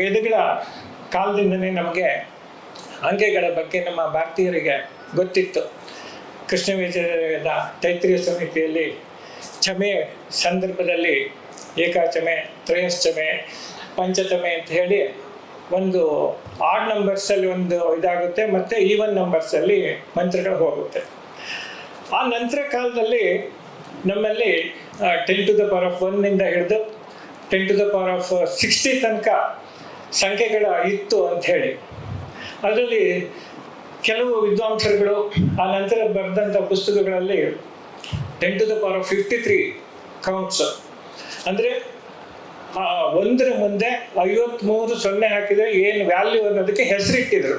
ವೇದಗಳ ಕಾಲದಿಂದನೇ ನಮಗೆ ಅಂಕೆಗಳ ಬಗ್ಗೆ ನಮ್ಮ ಭಾರತೀಯರಿಗೆ ಗೊತ್ತಿತ್ತು. ಕೃಷ್ಣ ವಿಜಯದ ತೈತ್ರಿಯ ಸಮಿತಿಯಲ್ಲಿ ಚಮೆ ಸಂದರ್ಭದಲ್ಲಿ ಏಕಾಚಮೆ ತ್ರಯಶ್ಚಮೆ ಪಂಚತಮೆ ಅಂತ ಹೇಳಿ ಒಂದು ಆಡ್ ನಂಬರ್ಸಲ್ಲಿ ಒಂದು ಇದಾಗುತ್ತೆ ಮತ್ತು ಈವನ್ ನಂಬರ್ಸಲ್ಲಿ ಮಂತ್ರಗಳು ಹೋಗುತ್ತೆ. ಆ ನಂತರ ಕಾಲದಲ್ಲಿ ನಮ್ಮಲ್ಲಿ ten to the power of ಒನ್ನಿಂದ ಹಿಡಿದು ten to the power of sixty ತನಕ ಸಂಖ್ಯೆಗಳ ಇತ್ತು ಅಂತ ಹೇಳಿ. ಅದರಲ್ಲಿ ಕೆಲವು ವಿದ್ವಾಂಸರುಗಳು ಆ ನಂತರ ಬರೆದಂಥ ಪುಸ್ತಕಗಳಲ್ಲಿ ten to the power of fifty three counts ಅಂದರೆ ಒಂದರ ಮುಂದೆ ಐವತ್ಮೂರು ಸೊನ್ನೆ ಹಾಕಿದರೆ ಏನು ವ್ಯಾಲ್ಯೂ ಅನ್ನೋದಕ್ಕೆ ಹೆಸರಿಟ್ಟಿದ್ರು.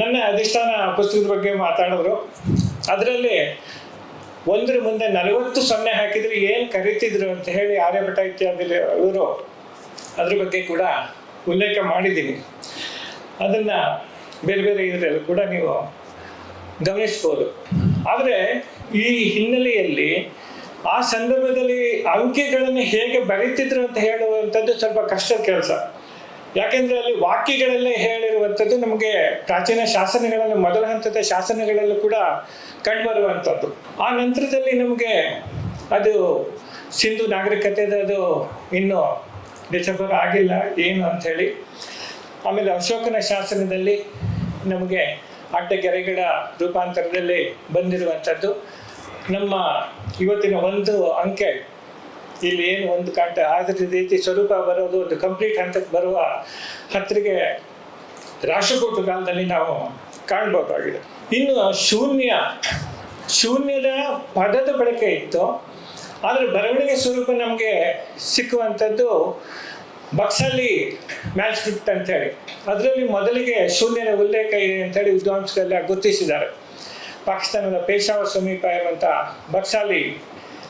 ನನ್ನ ಅಧಿಷ್ಠಾನ ಪುಸ್ತಕದ ಬಗ್ಗೆ ಮಾತಾಡಿದ್ರು. ಅದರಲ್ಲಿ ಒಂದರ ಮುಂದೆ ನಲವತ್ತು ಸೊನ್ನೆ ಹಾಕಿದ್ರೆ ಏನು ಕರಿತಿದ್ರು ಅಂತ ಹೇಳಿ ಆರ್ಯಭಟ ಇತ್ಯಾದಿ ಇವರು ಅದ್ರ ಬಗ್ಗೆ ಕೂಡ ಉಲ್ಲೇಖ ಮಾಡಿದ್ದೀನಿ. ಅದನ್ನು ಬೇರೆ ಬೇರೆ ಇದರಲ್ಲಿ ಕೂಡ ನೀವು ಗಮನಿಸ್ಬೋದು. ಆದರೆ ಈ ಹಿನ್ನೆಲೆಯಲ್ಲಿ ಆ ಸಂದರ್ಭದಲ್ಲಿ ಅಂಕೆಗಳನ್ನು ಹೇಗೆ ಬರೀತಿದ್ರು ಅಂತ ಹೇಳುವಂಥದ್ದು ಸ್ವಲ್ಪ ಕಷ್ಟದ ಕೆಲಸ. ಯಾಕೆಂದ್ರೆ ಅಲ್ಲಿ ವಾಕ್ಯಗಳಲ್ಲೇ ಹೇಳಿರುವಂಥದ್ದು ನಮಗೆ ಪ್ರಾಚೀನ ಶಾಸನಗಳಲ್ಲಿ, ಮೊದಲ ಹಂತದ ಶಾಸನಗಳಲ್ಲೂ ಕೂಡ ಕಂಡುಬರುವಂಥದ್ದು. ಆ ನಂತರದಲ್ಲಿ ನಮಗೆ ಅದು ಸಿಂಧು ನಾಗರಿಕತೆದು ಅದು ಇನ್ನೂ ಡಿಸೆಂಬರ್ ಆಗಿಲ್ಲ ಏನು ಅಂಥೇಳಿ ಆಮೇಲೆ ಅಶೋಕನ ಶಾಸನದಲ್ಲಿ ನಮಗೆ ಅಡ್ಡಗೆರೆಗಳ ರೂಪಾಂತರದಲ್ಲಿ ಬಂದಿರುವಂಥದ್ದು. ನಮ್ಮ ಇವತ್ತಿನ ಒಂದು ಅಂಕೆ, ಇಲ್ಲಿ ಏನು ಒಂದು ಕಂಟ ಆದ್ರ ರೀತಿ ಸ್ವರೂಪ ಬರೋದು, ಒಂದು ಕಂಪ್ಲೀಟ್ ಹಂತಕ್ಕೆ ಬರುವ ಹತ್ತಿರಗೆ ರಾಷ್ಟ್ರಕೂಟ ಕಾಲದಲ್ಲಿ ನಾವು ಕಾಣ್ಬೋದಾಗಿದೆ. ಇನ್ನು ಶೂನ್ಯ, ಶೂನ್ಯದ ಪದದ ಬಳಕೆ ಇತ್ತು. ಆದರೆ ಬರವಣಿಗೆ ಸ್ವರೂಪ ನಮಗೆ ಸಿಕ್ಕುವಂಥದ್ದು ಬಕ್ಸಲ್ಲಿ ಮ್ಯಾನ್ಸ್ಕ್ರಿಪ್ಟ್ ಅಂತೇಳಿ ಅದರಲ್ಲಿ ಮೊದಲಿಗೆ ಶೂನ್ಯನ ಉಲ್ಲೇಖ ಇದೆ ಅಂತೇಳಿ ವಿದ್ವಾಂಸರೆಲ್ಲ ಗುರುತಿಸಿದ್ದಾರೆ. ಪಾಕಿಸ್ತಾನದ ಪೇಶಾವರ್ ಸಮೀಪ ಇರುವಂಥ ಬಕ್ಸಾಲಿ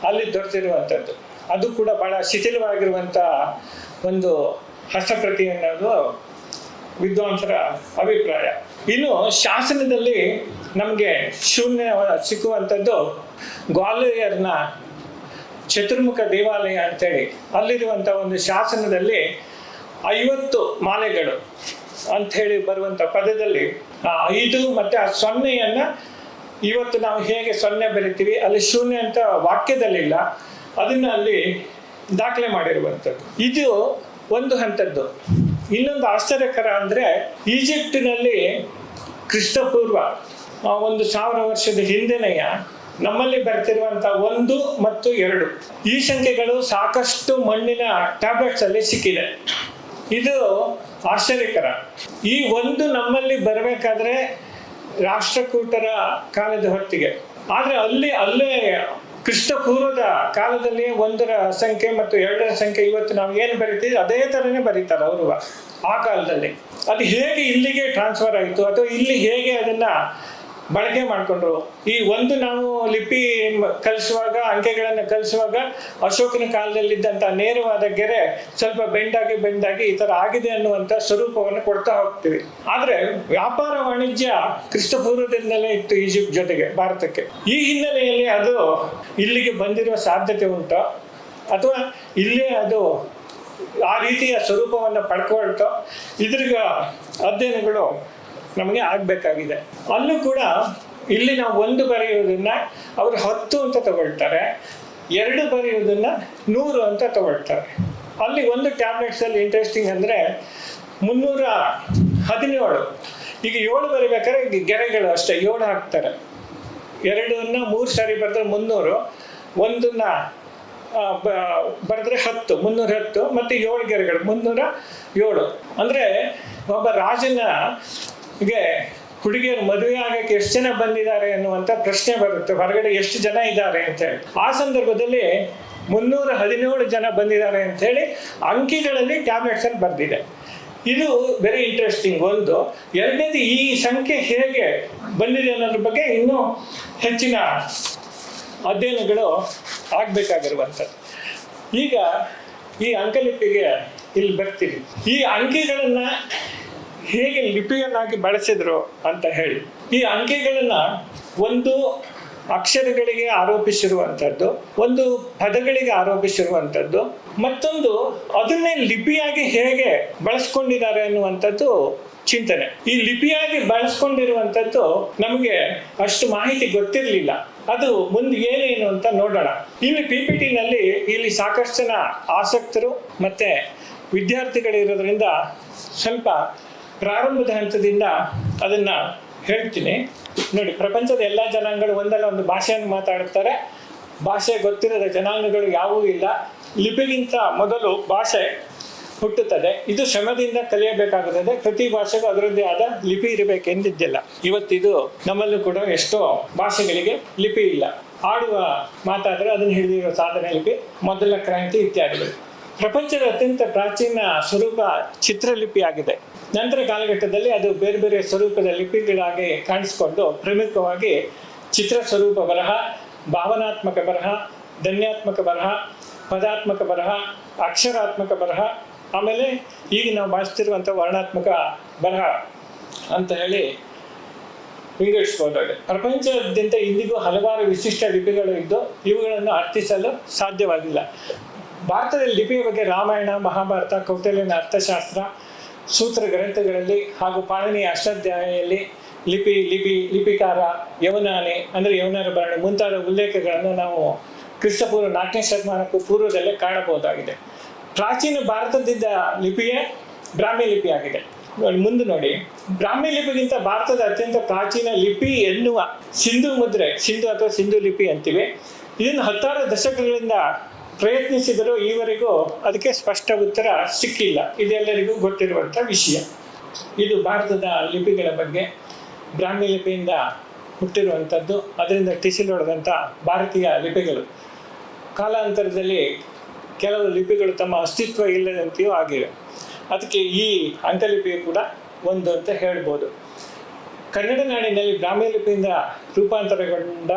ಅಲ್ಲಿ ದೊರೆತಿರುವಂಥದ್ದು. ಅದು ಕೂಡ ಬಹಳ ಶಿಥಿಲವಾಗಿರುವಂಥ ಒಂದು ಹಸ್ತಪ್ರತಿ ಅನ್ನೋದು ವಿದ್ವಾಂಸರ ಅಭಿಪ್ರಾಯ. ಇನ್ನು ಶಾಸನದಲ್ಲಿ ನಮಗೆ ಶೂನ್ಯ ಸಿಕ್ಕುವಂಥದ್ದು ಗ್ವಾಲಿಯರ್ನ ಚತುರ್ಮುಖ ದೇವಾಲಯ ಅಂತೇಳಿ ಅಲ್ಲಿರುವಂಥ ಒಂದು ಶಾಸನದಲ್ಲಿ ಐವತ್ತು ಮಾಲೆಗಳು ಅಂಥೇಳಿ ಬರುವಂಥ ಪದದಲ್ಲಿ, ಆ ಐದು ಮತ್ತು ಆ ಸೊನ್ನೆಯನ್ನ ಇವತ್ತು ನಾವು ಹೇಗೆ ಸೊನ್ನೆ ಬರಿತೀವಿ, ಅಲ್ಲಿ ಶೂನ್ಯ ಅಂತ ವಾಕ್ಯದಲ್ಲಿಲ್ಲ, ಅದನ್ನು ಅಲ್ಲಿ ದಾಖಲೆ ಮಾಡಿರುವಂಥದ್ದು. ಇದು ಒಂದು ಹಂತದ್ದು. ಇನ್ನೊಂದು ಆಶ್ಚರ್ಯಕರ ಅಂದರೆ ಈಜಿಪ್ಟಿನಲ್ಲಿ ಕ್ರಿಸ್ತಪೂರ್ವ ಒಂದು ಸಾವಿರ ವರ್ಷದ ಹಿಂದೆನೆಯ ನಮ್ಮಲ್ಲಿ ಬರ್ತಿರುವಂತ ಒಂದು ಮತ್ತು ಎರಡು. ಈ ಸಂಖ್ಯೆಗಳು ಸಾಕಷ್ಟು ಮಣ್ಣಿನ ಟ್ಯಾಬ್ಲೆಟ್ಸ್ ಅಲ್ಲಿ ಸಿಕ್ಕಿದೆ. ಇದು ಆಶ್ಚರ್ಯಕರ. ಈ ಒಂದು ನಮ್ಮಲ್ಲಿ ಬರಬೇಕಾದ್ರೆ ರಾಷ್ಟ್ರಕೂಟರ ಕಾಲದ ಹೊತ್ತಿಗೆ. ಆದರೆ ಅಲ್ಲಿ, ಅಲ್ಲೇ ಕ್ರಿಸ್ತ ಪೂರ್ವದ ಕಾಲದಲ್ಲಿ ಒಂದರ ಸಂಖ್ಯೆ ಮತ್ತು ಎರಡರ ಸಂಖ್ಯೆ ಇವತ್ತು ನಾವು ಏನು ಬರಿತೀವಿ? ಅದೇ ಥರನೇ ಬರೀತಾರೆ ಅವರು. ಆ ಕಾಲದಲ್ಲಿ. ಅದು ಹೇಗೆ ಇಲ್ಲಿಗೆ ಟ್ರಾನ್ಸ್ಫರ್ ಆಯಿತು? ಅಥವಾ ಇಲ್ಲಿ ಹೇಗೆ ಅದನ್ನ ಬಳಕೆ ಮಾಡಿಕೊಂಡ್ರು. ಈ ಒಂದು ನಾವು ಲಿಪಿ ಕಲಿಸುವಾಗ, ಅಂಕೆಗಳನ್ನು ಕಲಿಸುವಾಗ ಅಶೋಕನ ಕಾಲದಲ್ಲಿದ್ದಂಥ ನೇರವಾದ ಗೆರೆ ಸ್ವಲ್ಪ ಬೆಂಡಾಗಿ ಬೆಂಡಾಗಿ ಈ ಥರ ಆಗಿದೆ ಅನ್ನುವಂಥ ಸ್ವರೂಪವನ್ನು ಕೊಡ್ತಾ ಹೋಗ್ತೀವಿ. ಆದರೆ ವ್ಯಾಪಾರ ವಾಣಿಜ್ಯ ಕ್ರಿಸ್ತಪೂರ್ವದಿಂದಲೇ ಇತ್ತು ಈಜಿಪ್ಟ್ ಜೊತೆಗೆ, ಭಾರತಕ್ಕೆ. ಈ ಹಿನ್ನೆಲೆಯಲ್ಲಿ ಅದು ಇಲ್ಲಿಗೆ ಬಂದಿರುವ ಸಾಧ್ಯತೆ ಉಂಟು. ಅಥವಾ ಇಲ್ಲೇ ಅದು ಆ ರೀತಿಯ ಸ್ವರೂಪವನ್ನು ಪಡ್ಕೊಳ್ತೋ. ಇದ್ರಿಗ ಅಧ್ಯಯನಗಳು ನಮಗೆ ಆಗಬೇಕಾಗಿದೆ. ಅಲ್ಲೂ ಕೂಡ ಇಲ್ಲಿ ನಾವು ಒಂದು ಬರೆಯುವುದನ್ನ ಅವರು ಹತ್ತು ಅಂತ ತಗೊಳ್ತಾರೆ, ಎರಡು ಬರೆಯುವುದನ್ನ ನೂರು ಅಂತ ತಗೊಳ್ತಾರೆ. ಅಲ್ಲಿ ಒಂದು ಟ್ಯಾಬ್ಲೆಟ್ಸಲ್ಲಿ ಇಂಟ್ರೆಸ್ಟಿಂಗ್ ಅಂದರೆ ಮುನ್ನೂರ ಹದಿನೇಳು. ಈಗ ಏಳು ಬರಿಬೇಕಾದ್ರೆ ಗೆರೆಗಳು ಅಷ್ಟೇ, ಏಳು ಹಾಕ್ತಾರೆ. ಎರಡನ್ನ ಮೂರು ಸಾರಿ ಬರೆದ್ರೆ ಮುನ್ನೂರು, ಒಂದನ್ನ ಬರೆದ್ರೆ ಹತ್ತು, ಮುನ್ನೂರ ಹತ್ತು, ಮತ್ತು ಏಳು ಗೆರೆಗಳು, ಮುನ್ನೂರ ಏಳು. ಅಂದರೆ ಒಬ್ಬ ರಾಜನ ಗೆ ಹುಡುಗಿಯರು ಮದುವೆ ಆಗಕ್ಕೆ ಎಷ್ಟು ಜನ ಬಂದಿದ್ದಾರೆ ಅನ್ನುವಂಥ ಪ್ರಶ್ನೆ ಬರುತ್ತೆ. ಹೊರಗಡೆ ಎಷ್ಟು ಜನ ಇದ್ದಾರೆ ಅಂತೇಳಿ ಆ ಸಂದರ್ಭದಲ್ಲಿ ಮುನ್ನೂರ ಹದಿನೇಳು ಜನ ಬಂದಿದ್ದಾರೆ ಅಂತ ಹೇಳಿ ಅಂಕಿಗಳಲ್ಲಿ ಟ್ಯಾಬ್ಲೆಟ್ಸ್ ಅಲ್ಲಿ ಬರೆದಿದೆ. ಇದು ವೆರಿ ಇಂಟ್ರೆಸ್ಟಿಂಗ್ ಒಂದು. ಎರಡನೇದು ಈ ಸಂಖ್ಯೆ ಹೇಗೆ ಬಂದಿದೆ ಅನ್ನೋದ್ರ ಬಗ್ಗೆ ಇನ್ನೂ ಹೆಚ್ಚಿನ ಅಧ್ಯಯನಗಳು ಆಗಬೇಕಾಗಿರುವಂಥದ್ದು. ಈಗ ಈ ಅಂಕಲಿಪಿಗೆ ಇಲ್ಲಿ ಬರ್ತೀವಿ ಈ ಅಂಕಿಗಳನ್ನ ಹೇಗೆ ಲಿಪಿಯನ್ನಾಗಿ ಬಳಸಿದ್ರು ಅಂತ ಹೇಳಿ. ಈ ಅಂಕೆಗಳನ್ನ ಒಂದು ಅಕ್ಷರಗಳಿಗೆ ಆರೋಪಿಸಿರುವಂಥದ್ದು ಒಂದು ಪದಗಳಿಗೆ ಆರೋಪಿಸಿರುವಂಥದ್ದು ಮತ್ತೊಂದು ಅದನ್ನೇ ಲಿಪಿಯಾಗಿ ಹೇಗೆ ಬಳಸ್ಕೊಂಡಿದ್ದಾರೆ ಅನ್ನುವಂಥದ್ದು ಚಿಂತನೆ. ಈ ಲಿಪಿಯಾಗಿ ಬಳಸ್ಕೊಂಡಿರುವಂಥದ್ದು ನಮಗೆ ಅಷ್ಟು ಮಾಹಿತಿ ಗೊತ್ತಿರಲಿಲ್ಲ. ಅದು ಮುಂದೆ ಏನೇನು ಅಂತ ನೋಡೋಣ. ಇಲ್ಲಿ ಪಿ ಪಿ ಟಿನಲ್ಲಿ ಇಲ್ಲಿ ಸಾಕಷ್ಟು ಜನ ಆಸಕ್ತರು ಮತ್ತೆ ವಿದ್ಯಾರ್ಥಿಗಳಿರೋದ್ರಿಂದ ಸ್ವಲ್ಪ ಪ್ರಾರಂಭದ ಹಂತದಿಂದ ಅದನ್ನ ಹೇಳ್ತೀನಿ. ನೋಡಿ, ಪ್ರಪಂಚದ ಎಲ್ಲ ಜನಾಂಗಗಳು ಒಂದಲ್ಲ ಒಂದು ಭಾಷೆಯನ್ನು ಮಾತಾಡುತ್ತಾರೆ. ಭಾಷೆ ಗೊತ್ತಿರದ ಜನಾಂಗಗಳು ಯಾವುವೂ ಇಲ್ಲ. ಲಿಪಿಗಿಂತ ಮೊದಲು ಭಾಷೆ ಹುಟ್ಟುತ್ತದೆ. ಇದು ಶ್ರಮದಿಂದ ಕಲಿಯಬೇಕಾಗುತ್ತದೆ. ಪ್ರತಿ ಭಾಷೆಗೂ ಅದರದ್ದೇ ಆದ ಲಿಪಿ ಇರಬೇಕೆಂದಿದ್ದಿಲ್ಲ. ಇವತ್ತಿದು ನಮ್ಮಲ್ಲೂ ಕೂಡ ಎಷ್ಟೋ ಭಾಷೆಗಳಿಗೆ ಲಿಪಿ ಇಲ್ಲ. ಆಡುವ ಮಾತಾದರೆ ಅದನ್ನು ಹಿಡಿದಿರುವ ಸಾಧನೆ ಲಿಪಿ, ಮೊದಲ ಕ್ರಾಂತಿ ಇತ್ಯಾದಿಗಳು. ಪ್ರಪಂಚದ ಅತ್ಯಂತ ಪ್ರಾಚೀನ ಸ್ವರೂಪ ಚಿತ್ರಲಿಪಿ ಆಗಿದೆ ನಂತರ ಕಾಲಘಟ್ಟದಲ್ಲಿ ಅದು ಬೇರೆ ಬೇರೆ ಸ್ವರೂಪದ ಲಿಪಿಗಳಾಗಿ ಕಾಣಿಸಿಕೊಂಡು ಪ್ರಮುಖವಾಗಿ ಚಿತ್ರ ಸ್ವರೂಪ ಬರಹ, ಭಾವನಾತ್ಮಕ ಬರಹ, ಧನ್ಯಾತ್ಮಕ ಬರಹ, ಪದಾತ್ಮಕ ಬರಹ, ಅಕ್ಷರಾತ್ಮಕ ಬರಹ, ಆಮೇಲೆ ಈಗ ನಾವು ಬಳಸ್ತಿರುವಂಥ ವರ್ಣಾತ್ಮಕ ಬರಹ ಅಂತ ಹೇಳಿ ವಿಂಗಡಿಸ್ಬೋದಾಗಿದೆ. ಪ್ರಪಂಚದಾದ್ಯಂತ ಇಂದಿಗೂ ಹಲವಾರು ವಿಶಿಷ್ಟ ಲಿಪಿಗಳು ಇದ್ದು ಇವುಗಳನ್ನು ಅರ್ಥಿಸಲು ಸಾಧ್ಯವಾಗಿಲ್ಲ. ಭಾರತದಲ್ಲಿ ಲಿಪಿಯ ಬಗ್ಗೆ ರಾಮಾಯಣ, ಮಹಾಭಾರತ ಕೌಟಿಲ್ಯನ ಅರ್ಥಶಾಸ್ತ್ರ, ಸೂತ್ರ ಗ್ರಂಥಗಳಲ್ಲಿ ಹಾಗೂ ಪಾಣಿನಿಯ ಅಷ್ಟಾಧ್ಯಾಯಲ್ಲಿ ಲಿಪಿ ಲಿಪಿ, ಲಿಪಿಕಾರ, ಯವನಾನೆ ಅಂದರೆ ಯವನರ ಬರಣೆ ಮುಂತಾದ ಉಲ್ಲೇಖಗಳನ್ನು ನಾವು ಕ್ರಿಸ್ತಪೂರ್ವ ನಾಲ್ಕನೇ ಶತಮಾನಕ್ಕೂ ಪೂರ್ವದಲ್ಲೇ ಕಾಣಬಹುದಾಗಿದೆ. ಪ್ರಾಚೀನ ಭಾರತದಿಂದ ಲಿಪಿಯೇ ಬ್ರಾಹ್ಮಿ ಲಿಪಿ ಆಗಿದೆ ಮುಂದೆ ನೋಡಿ. ಬ್ರಾಹ್ಮಿ ಲಿಪಿಗಿಂತ ಭಾರತದ ಅತ್ಯಂತ ಪ್ರಾಚೀನ ಲಿಪಿ ಎನ್ನುವ ಸಿಂಧು ಮುದ್ರೆ, ಸಿಂಧು ಅಥವಾ ಸಿಂಧು ಲಿಪಿ ಅಂತೀವಿ. ಇದನ್ನು ಹತ್ತಾರು ದಶಕಗಳಿಂದ ಪ್ರಯತ್ನಿಸಿದರೂ ಈವರೆಗೂ ಅದಕ್ಕೆ ಸ್ಪಷ್ಟ ಉತ್ತರ ಸಿಕ್ಕಿಲ್ಲ. ಇದೆಲ್ಲರಿಗೂ ಗೊತ್ತಿರುವಂಥ ವಿಷಯ. ಇದು ಭಾರತದ ಲಿಪಿಗಳ ಬಗ್ಗೆ ಬ್ರಾಹ್ಮಿ ಲಿಪಿಯಿಂದ ಹುಟ್ಟಿರುವಂಥದ್ದು, ಅದರಿಂದ ಟಿಸಿಲೊಡೆದಂಥ ಭಾರತೀಯ ಲಿಪಿಗಳು. ಕಾಲಾಂತರದಲ್ಲಿ ಕೆಲವು ಲಿಪಿಗಳು ತಮ್ಮ ಅಸ್ತಿತ್ವ ಇಲ್ಲದಂತೆಯೂ ಆಗಿವೆ. ಅದಕ್ಕೆ ಈ ಅಂತಲಿಪಿ ಕೂಡ ಒಂದು ಅಂತ ಹೇಳ್ಬೋದು. ಕನ್ನಡ ನಾಡಿನಲ್ಲಿ ಬ್ರಾಹ್ಮಿ ಲಿಪಿಯಿಂದ ರೂಪಾಂತರಗೊಂಡ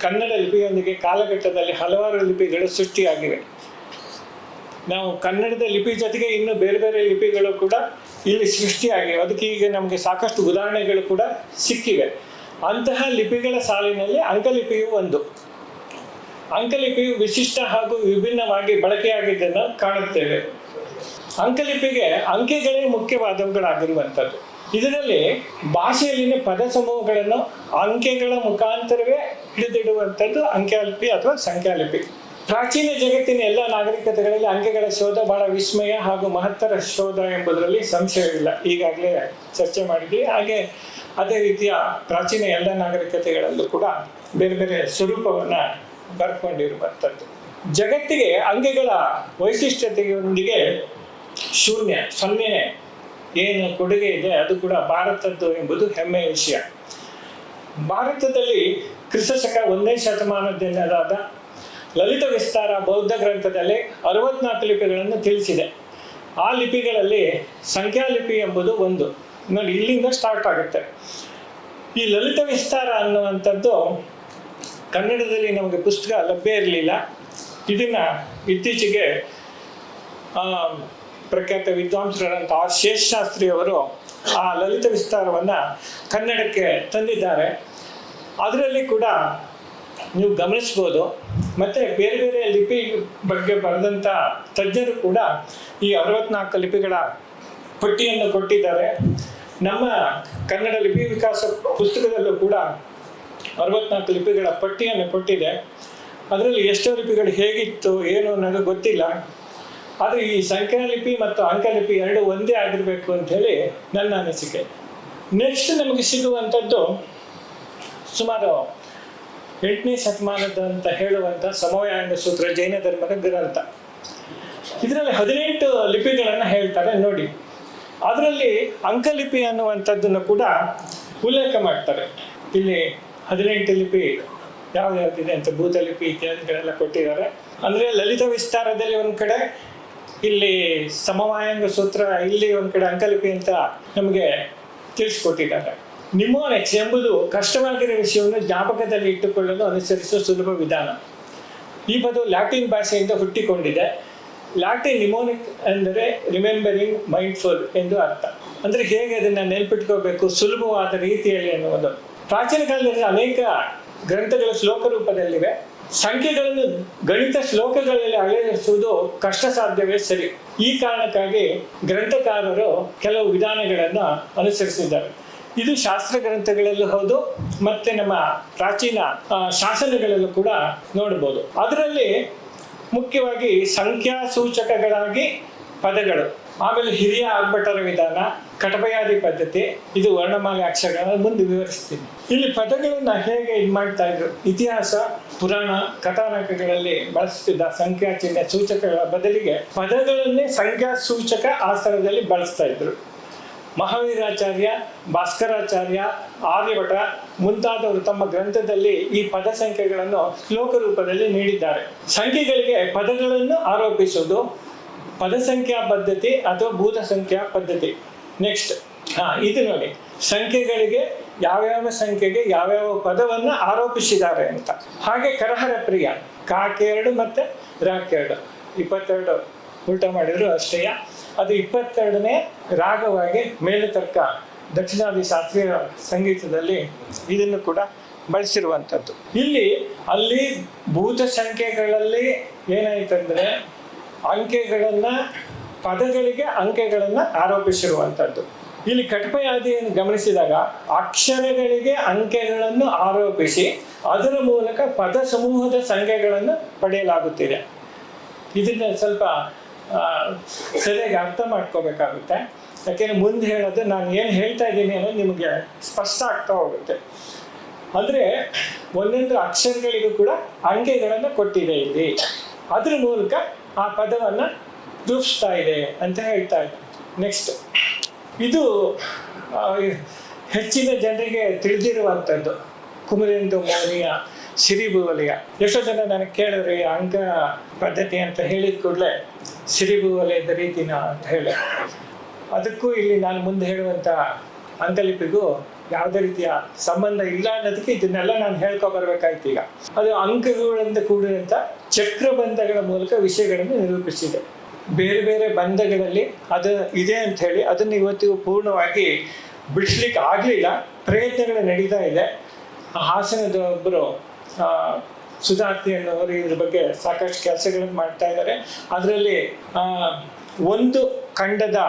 ಕನ್ನಡ ಲಿಪಿಯೊಂದಿಗೆ ಕಾಲಘಟ್ಟದಲ್ಲಿ ಹಲವಾರು ಲಿಪಿಗಳು ಸೃಷ್ಟಿಯಾಗಿವೆ. ನಾವು ಕನ್ನಡದ ಲಿಪಿ ಜೊತೆಗೆ ಇನ್ನು ಬೇರೆ ಬೇರೆ ಲಿಪಿಗಳು ಕೂಡ ಇಲ್ಲಿ ಸೃಷ್ಟಿಯಾಗಿವೆ. ಅದಕ್ಕೆ ಈಗ ನಮಗೆ ಸಾಕಷ್ಟು ಉದಾಹರಣೆಗಳು ಕೂಡ ಸಿಕ್ಕಿವೆ. ಅಂತಹ ಲಿಪಿಗಳ ಸಾಲಿನಲ್ಲಿ ಅಂಕಲಿಪಿಯು ಒಂದು. ಅಂಕಲಿಪಿಯು ವಿಶಿಷ್ಟ ಹಾಗೂ ವಿಭಿನ್ನವಾಗಿ ಬಳಕೆಯಾಗಿದ್ದನ್ನು ಕಾಣುತ್ತೇವೆ. ಅಂಕಲಿಪಿಗೆ ಅಂಕೆಗಳೇ ಮುಖ್ಯವಾದವುಗಳಾಗಿರುವಂಥದ್ದು. ಇದರಲ್ಲಿ ಭಾಷೆಯಲ್ಲಿನ ಪದ ಸಮೂಹಗಳನ್ನು ಅಂಕೆಗಳ ಮುಖಾಂತರವೇ ಹಿಡಿದಿಡುವಂಥದ್ದು ಅಂಕ್ಯಾಲಿಪಿ ಅಥವಾ ಸಂಖ್ಯಾಲಿಪಿ. ಪ್ರಾಚೀನ ಜಗತ್ತಿನ ಎಲ್ಲ ನಾಗರಿಕತೆಗಳಲ್ಲಿ ಅಂಕೆಗಳ ಶೋಧ ಬಹಳ ವಿಸ್ಮಯ ಹಾಗೂ ಮಹತ್ತರ ಶೋಧ ಎಂಬುದರಲ್ಲಿ ಸಂಶಯವಿಲ್ಲ. ಈಗಾಗಲೇ ಚರ್ಚೆ ಮಾಡಿದ್ವಿ. ಹಾಗೆ ಅದೇ ರೀತಿಯ ಪ್ರಾಚೀನ ಎಲ್ಲ ನಾಗರಿಕತೆಗಳಲ್ಲೂ ಕೂಡ ಬೇರೆ ಬೇರೆ ಸ್ವರೂಪವನ್ನು ಬರ್ಕೊಂಡಿರುವಂಥದ್ದು. ಜಗತ್ತಿಗೆ ಅಂಕೆಗಳ ವೈಶಿಷ್ಟ್ಯತೆಯೊಂದಿಗೆ ಶೂನ್ಯ, ಸೊನ್ನೆ ಏನು ಕೊಡುಗೆ ಇದೆ ಅದು ಕೂಡ ಭಾರತದ್ದು ಎಂಬುದು ಹೆಮ್ಮೆಯ ವಿಷಯ. ಭಾರತದಲ್ಲಿ ಕ್ರಿಸ್ತಶಕ ಒಂದನೇ ಶತಮಾನದಿಂದಾದ ಲಲಿತ ವಿಸ್ತಾರ ಬೌದ್ಧ ಗ್ರಂಥದಲ್ಲಿ ಅರವತ್ನಾಲ್ಕು ಲಿಪಿಗಳನ್ನು ತಿಳಿಸಿದೆ. ಆ ಲಿಪಿಗಳಲ್ಲಿ ಸಂಖ್ಯಾಲಿಪಿ ಎಂಬುದು ಒಂದು. ನೋಡಿ ಇಲ್ಲಿಂದ ಸ್ಟಾರ್ಟ್ ಆಗುತ್ತೆ. ಈ ಲಲಿತ ವಿಸ್ತಾರ ಅನ್ನುವಂಥದ್ದು ಕನ್ನಡದಲ್ಲಿ ನಮಗೆ ಪುಸ್ತಕ ಲಭ್ಯ ಇರಲಿಲ್ಲ. ಇದನ್ನ ಇತ್ತೀಚೆಗೆ ಆ, ಪ್ರಖ್ಯಾತ ವಿದ್ವಾಂಸರಾದಂಥ ಆರ್ ಅವರು ಆ ಲಲಿತ ವಿಸ್ತಾರವನ್ನ ಕನ್ನಡಕ್ಕೆ ತಂದಿದ್ದಾರೆ. ಅದರಲ್ಲಿ ಕೂಡ ನೀವು ಗಮನಿಸ್ಬೋದು. ಮತ್ತೆ ಬೇರೆ ಬೇರೆ ಲಿಪಿ ಬಗ್ಗೆ ಬರೆದಂಥ ತಜ್ಞರು ಕೂಡ ಈ ಅರವತ್ನಾಲ್ಕು ಲಿಪಿಗಳ ಪಟ್ಟಿಯನ್ನು ಕೊಟ್ಟಿದ್ದಾರೆ. ನಮ್ಮ ಕನ್ನಡ ಲಿಪಿ ವಿಕಾಸ ಪುಸ್ತಕದಲ್ಲೂ ಕೂಡ ಅರವತ್ನಾಲ್ಕು ಲಿಪಿಗಳ ಪಟ್ಟಿಯನ್ನು ಕೊಟ್ಟಿದೆ. ಅದರಲ್ಲಿ ಎಷ್ಟೋ ಲಿಪಿಗಳು ಹೇಗಿತ್ತು, ಏನು ಅನ್ನೋದು ಗೊತ್ತಿಲ್ಲ. ಆದರೆ ಈ ಸಂಖ್ಯಾಲಿಪಿ ಮತ್ತು ಅಂಕಲಿಪಿ ಎರಡು ಒಂದೇ ಆಗಿರಬೇಕು ಅಂತ ಹೇಳಿ ನನ್ನ ಅನಿಸಿಕೆ. ನೆಕ್ಸ್ಟ್ ನಮಗೆ ಸಿಗುವಂಥದ್ದು ಸುಮಾರು ಎಂಟನೇ ಶತಮಾನದ ಅಂತ ಹೇಳುವಂಥ ಸಮವಾಯಾಂಗ ಸೂತ್ರ, ಜೈನ ಧರ್ಮದ ಗ್ರಂಥ. ಇದರಲ್ಲಿ ಹದಿನೆಂಟು ಲಿಪಿಗಳನ್ನು ಹೇಳ್ತಾರೆ ನೋಡಿ. ಅದರಲ್ಲಿ ಅಂಕಲಿಪಿ ಅನ್ನುವಂಥದ್ದನ್ನು ಕೂಡ ಉಲ್ಲೇಖ ಮಾಡ್ತಾರೆ. ಇಲ್ಲಿ ಹದಿನೆಂಟು ಲಿಪಿ ಯಾವ್ಯಾವ್ದಿದೆ ಅಂತ ಭೂತಲಿಪಿ ಇತ್ಯಾದಿಗಳೆಲ್ಲ ಕೊಟ್ಟಿದ್ದಾರೆ. ಅಂದರೆ ಲಲಿತ ವಿಸ್ತಾರದಲ್ಲಿ ಒಂದು ಕಡೆ ಇಲ್ಲಿ ಸಮವಾಯಾಂಗ ಸೂತ್ರ ಇಲ್ಲಿ ಒಂದ್ ಕಡೆ ಅಂಕಲಿಪಿ ಅಂತ ನಮಗೆ ತಿಳಿಸ್ಕೊಟ್ಟಿದ್ದಾರೆ. ನಿಮೋನೆಕ್ಸ್ ಎಂಬುದು ಕಷ್ಟವಾಗಿರೋ ವಿಷಯವನ್ನು ಜ್ಞಾಪಕದಲ್ಲಿ ಇಟ್ಟುಕೊಳ್ಳಲು ಅನುಸರಿಸುವ ಸುಲಭ ವಿಧಾನ. ಈ ಪದವು ಲ್ಯಾಟಿನ್ ಭಾಷೆಯಿಂದ ಹುಟ್ಟಿಕೊಂಡಿದೆ. ಲ್ಯಾಟಿನ್ ನಿಮೋನಿಕ್ ಅಂದರೆ ರಿಮೆಂಬರಿಂಗ್ ಮೈಂಡ್ಫುಲ್ ಎಂದು ಅರ್ಥ. ಅಂದರೆ ಹೇಗೆ ಅದನ್ನು ನೆನ್ಪಿಟ್ಕೋಬೇಕು, ಸುಲಭವಾದ ರೀತಿಯಲ್ಲಿ ಅನ್ನುವುದು ಪ್ರಾಚೀನ ಕಾಲದಲ್ಲಿ ಅನೇಕ ಗ್ರಂಥಗಳು ಶ್ಲೋಕ ರೂಪದಲ್ಲಿವೆ ಸಂಖ್ಯೆಗಳನ್ನು ಗಣಿತ ಶ್ಲೋಕಗಳಲ್ಲಿ ಅಳವಡಿಸುವುದು ಕಷ್ಟ ಸಾಧ್ಯವೇ ಸರಿ. ಈ ಕಾರಣಕ್ಕಾಗಿ ಗ್ರಂಥಕಾರರು ಕೆಲವು ವಿಧಾನಗಳನ್ನು ಅನುಸರಿಸಿದ್ದಾರೆ. ಇದು ಶಾಸ್ತ್ರ ಗ್ರಂಥಗಳಲ್ಲೂ ಹೌದು, ಮತ್ತೆ ನಮ್ಮ ಪ್ರಾಚೀನ ಶಾಸನಗಳಲ್ಲೂ ಕೂಡ ನೋಡಬಹುದು. ಅದರಲ್ಲಿ ಮುಖ್ಯವಾಗಿ ಸಂಖ್ಯಾ ಸೂಚಕಗಳಾಗಿ ಪದಗಳು, ಆಮೇಲೆ ಹಿರಿಯ ಆಗ್ಭಟರ ವಿಧಾನ ಕಟಪಯಾದಿ ಪದ್ಧತಿ, ಇದು ವರ್ಣಮಾಲೆ ಅಕ್ಷರಗಳನ್ನು ಮುಂದೆ ವಿವರಿಸ್ತೀನಿ. ಇಲ್ಲಿ ಪದಗಳನ್ನ ಹೇಗೆ ಇದು ಮಾಡ್ತಾ ಇದ್ರು? ಇತಿಹಾಸ ಪುರಾಣ ಕಥಾನಕಗಳಲ್ಲಿ ಬಳಸ್ತಿದ್ದ ಸಂಖ್ಯಾ ಚಿಹ್ನೆ ಸೂಚಕಗಳ ಬದಲಿಗೆ ಪದಗಳನ್ನೇ ಸಂಖ್ಯಾ ಸೂಚಕ ಆಸನದಲ್ಲಿ ಬಳಸ್ತಾ ಇದ್ರು. ಮಹಾವೀರಾಚಾರ್ಯ, ಭಾಸ್ಕರಾಚಾರ್ಯ ಆರ್ಯಭಟ ಮುಂತಾದವರು ತಮ್ಮ ಗ್ರಂಥದಲ್ಲಿ ಈ ಪದ ಸಂಖ್ಯೆಗಳನ್ನು ಶ್ಲೋಕ ರೂಪದಲ್ಲಿ ನೀಡಿದ್ದಾರೆ. ಸಂಖ್ಯೆಗಳಿಗೆ ಪದಗಳನ್ನು ಆರೋಪಿಸುವುದು ಪದ ಸಂಖ್ಯಾ ಪದ್ಧತಿ ಅಥವಾ ಭೂತ ಸಂಖ್ಯಾ ಪದ್ಧತಿ. ನೆಕ್ಸ್ಟ್ ಹಾ, ಇದು ನೋಡಿ. ಸಂಖ್ಯೆಗಳಿಗೆ ಯಾವ್ಯಾವ ಸಂಖ್ಯೆಗೆ ಯಾವ್ಯಾವ ಪದವನ್ನು ಆರೋಪಿಸಿದ್ದಾರೆ ಅಂತ. ಹಾಗೆ ಕರಹರ ಪ್ರಿಯ ಕಾಕೆರಡು ಮತ್ತೆ ರಾಕೆರಡು ಇಪ್ಪತ್ತೆರಡು ಉಲ್ಟ ಮಾಡಿದ್ರು ಅಷ್ಟೇಯ. ಅದು ಇಪ್ಪತ್ತೆರಡನೇ ರಾಗವಾಗಿ ಮೇಲುತರ್ಕ ದಕ್ಷಿಣಾದಿ ಶಾಸ್ತ್ರೀಯ ಸಂಗೀತದಲ್ಲಿ ಇದನ್ನು ಕೂಡ ಬಳಸಿರುವಂಥದ್ದು. ಇಲ್ಲಿ, ಅಲ್ಲಿ ಭೂತ ಸಂಖ್ಯೆಗಳಲ್ಲಿ ಏನಾಯ್ತಂದ್ರೆ ಅಂಕೆಗಳನ್ನ, ಪದಗಳಿಗೆ ಅಂಕೆಗಳನ್ನ ಆರೋಪಿಸಿರುವಂಥದ್ದು. ಇಲ್ಲಿ ಕಟ್ಪಯಾದಿಯನ್ನು ಗಮನಿಸಿದಾಗ ಅಕ್ಷರಗಳಿಗೆ ಅಂಕೆಗಳನ್ನು ಆರೋಪಿಸಿ ಅದರ ಮೂಲಕ ಪದ ಸಮೂಹದ ಸಂಖ್ಯೆಗಳನ್ನು ಪಡೆಯಲಾಗುತ್ತಿದೆ. ಇದನ್ನ ಸ್ವಲ್ಪ ಸರಿಯಾಗಿ ಅರ್ಥ ಮಾಡ್ಕೋಬೇಕಾಗುತ್ತೆ. ಯಾಕೆಂದ್ರೆ ಮುಂದೆ ಹೇಳೋದು ನಾನು ಏನು ಹೇಳ್ತಾ ಇದ್ದೀನಿ ಅನ್ನೋದು ನಿಮಗೆ ಸ್ಪಷ್ಟ ಆಗ್ತಾ ಹೋಗುತ್ತೆ. ಅಂದ್ರೆ ಒಂದೊಂದು ಅಕ್ಷರಗಳಿಗೂ ಕೂಡ ಅಂಕೆಗಳನ್ನು ಕೊಟ್ಟಿದೆ ಇಲ್ಲಿ. ಅದ್ರ ಮೂಲಕ ಆ ಪದವನ್ನ ರೂಪಿಸ್ತಾ ಇದೆ ಅಂತ ಹೇಳ್ತಾ ಇದ್ದೆ ನೆಕ್ಸ್ಟ್ ಇದು ಹೆಚ್ಚಿನ ಜನರಿಗೆ ತಿಳಿದಿರುವಂಥದ್ದು. ಕುಮರೇಂದು ಮೌನಿಯ ಸಿರಿಭುವಲಯ ಎಷ್ಟೋ ಜನ ನನಗೆ ಕೇಳಿದ್ರೆ ಅಂಕ ಪದ್ಧತಿ ಅಂತ ಹೇಳಿದ ಕೂಡಲೇ ಸಿರಿಭುವಲಯದ ರೀತಿನ ಅಂತ ಹೇಳಿ. ಅದಕ್ಕೂ ಇಲ್ಲಿ ನಾನು ಮುಂದೆ ಹೇಳುವಂಥ ಅಂಗಲಿಪಿಗೂ ಯಾವುದೇ ರೀತಿಯ ಸಂಬಂಧ ಇಲ್ಲ ಅನ್ನೋದಕ್ಕೆ ಇದನ್ನೆಲ್ಲ ನಾನು ಹೇಳ್ಕೊ ಬರ್ಬೇಕಾಯ್ತು ಈಗ. ಅದು ಅಂಕಗಳಿಂದ ಕೂಡಿದಂಥ ಚಕ್ರಬಂಧಗಳ ಮೂಲಕ ವಿಷಯಗಳನ್ನು ನಿರೂಪಿಸಿದೆ. ಬೇರೆ ಬೇರೆ ಬಂಧಗಳಲ್ಲಿ ಅದು ಇದೆ ಅಂತ ಹೇಳಿ ಅದನ್ನು ಇವತ್ತಿಗೂ ಪೂರ್ಣವಾಗಿ ಬಿಡಿಸ್ಲಿಕ್ಕೆ ಆಗಲಿಲ್ಲ. ಪ್ರಯತ್ನಗಳು ನಡೀತಾ ಇದೆ. ಹಾಸನದ ಒಬ್ಬರು ಸುಧಾರ್ತಿ ಅನ್ನೋರು ಇದ್ರ ಬಗ್ಗೆ ಸಾಕಷ್ಟು ಕೆಲಸಗಳನ್ನು ಮಾಡ್ತಾ ಇದ್ದಾರೆ. ಅದರಲ್ಲಿ ಒಂದು ಖಂಡದ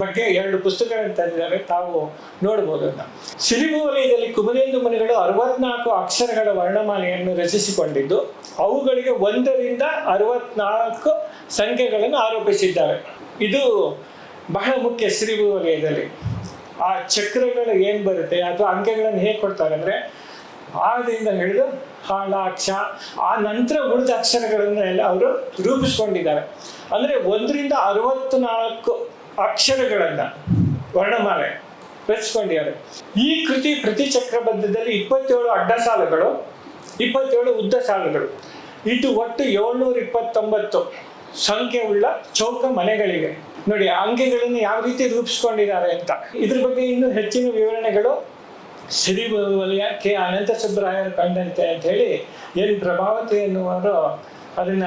ಬಗ್ಗೆ ಎರಡು ಪುಸ್ತಕಗಳನ್ನು ತಂದಿದ್ದಾರೆ ತಾವು ನೋಡ್ಬೋದು ಅಂತ. ಸಿರಿಬು ವಲಯದಲ್ಲಿ ಕುಮರೇಂದು ಮುನಿಗಳು ಅರವತ್ನಾಲ್ಕು ಅಕ್ಷರಗಳ ವರ್ಣಮಾಲೆಯನ್ನು ರಚಿಸಿಕೊಂಡಿದ್ದು, ಅವುಗಳಿಗೆ ಒಂದರಿಂದ ಅರವತ್ನಾಲ್ಕು ಸಂಖ್ಯೆಗಳನ್ನು ಆರೋಪಿಸಿದ್ದಾರೆ ಇದು ಬಹಳ ಮುಖ್ಯ ಸಿರಿಬು ವಲಯದಲ್ಲಿ. ಆ ಚಕ್ರಗಳು ಏನ್ ಬರುತ್ತೆ ಅಥವಾ ಅಂಕೆಗಳನ್ನು ಹೇಗೆ ಕೊಡ್ತಾರೆ ಅಂದ್ರೆ ಆದಿಂದ ಹಿಡಿದು ಹಾಳ ಆ ನಂತರ ಉಳಿದ ಅಕ್ಷರಗಳನ್ನ ಎಲ್ಲ ಅವರು ರೂಪಿಸ್ಕೊಂಡಿದ್ದಾರೆ. ಅಂದ್ರೆ ಒಂದರಿಂದ ಅರವತ್ನಾಲ್ಕು ಅಕ್ಷರಗಳನ್ನ ವರ್ಣಮಾಲೆ ರಚಿಸ್ಕೊಂಡಿದ್ದಾರೆ. ಈ ಕೃತಿ ಪ್ರತಿ ಚಕ್ರಬದ್ಧದಲ್ಲಿ ಇಪ್ಪತ್ತೇಳು ಅಡ್ಡ ಸಾಲುಗಳು ಇಪ್ಪತ್ತೇಳು ಉದ್ದ ಸಾಲುಗಳು ಇದು ಒಟ್ಟು ಏಳ್ನೂರ ಇಪ್ಪತ್ತೊಂಬತ್ತು ಸಂಖ್ಯೆ ಉಳ್ಳ ಚೌಕ ಮನೆಗಳಿವೆ. ನೋಡಿ ಅಂಗೆಗಳನ್ನು ಯಾವ ರೀತಿ ರೂಪಿಸ್ಕೊಂಡಿದ್ದಾರೆ ಅಂತ. ಇದ್ರ ಬಗ್ಗೆ ಇನ್ನೂ ಹೆಚ್ಚಿನ ವಿವರಣೆಗಳು ಸಿರಿ ವಲಯಕ್ಕೆ ಅನಂತ ಸುಬ್ಬರಾಯರು ಕಂಡಂತೆ ಅಂತ ಹೇಳಿ ಏನು ಪ್ರಭಾವತಿ ಎನ್ನುವರು ಅದನ್ನ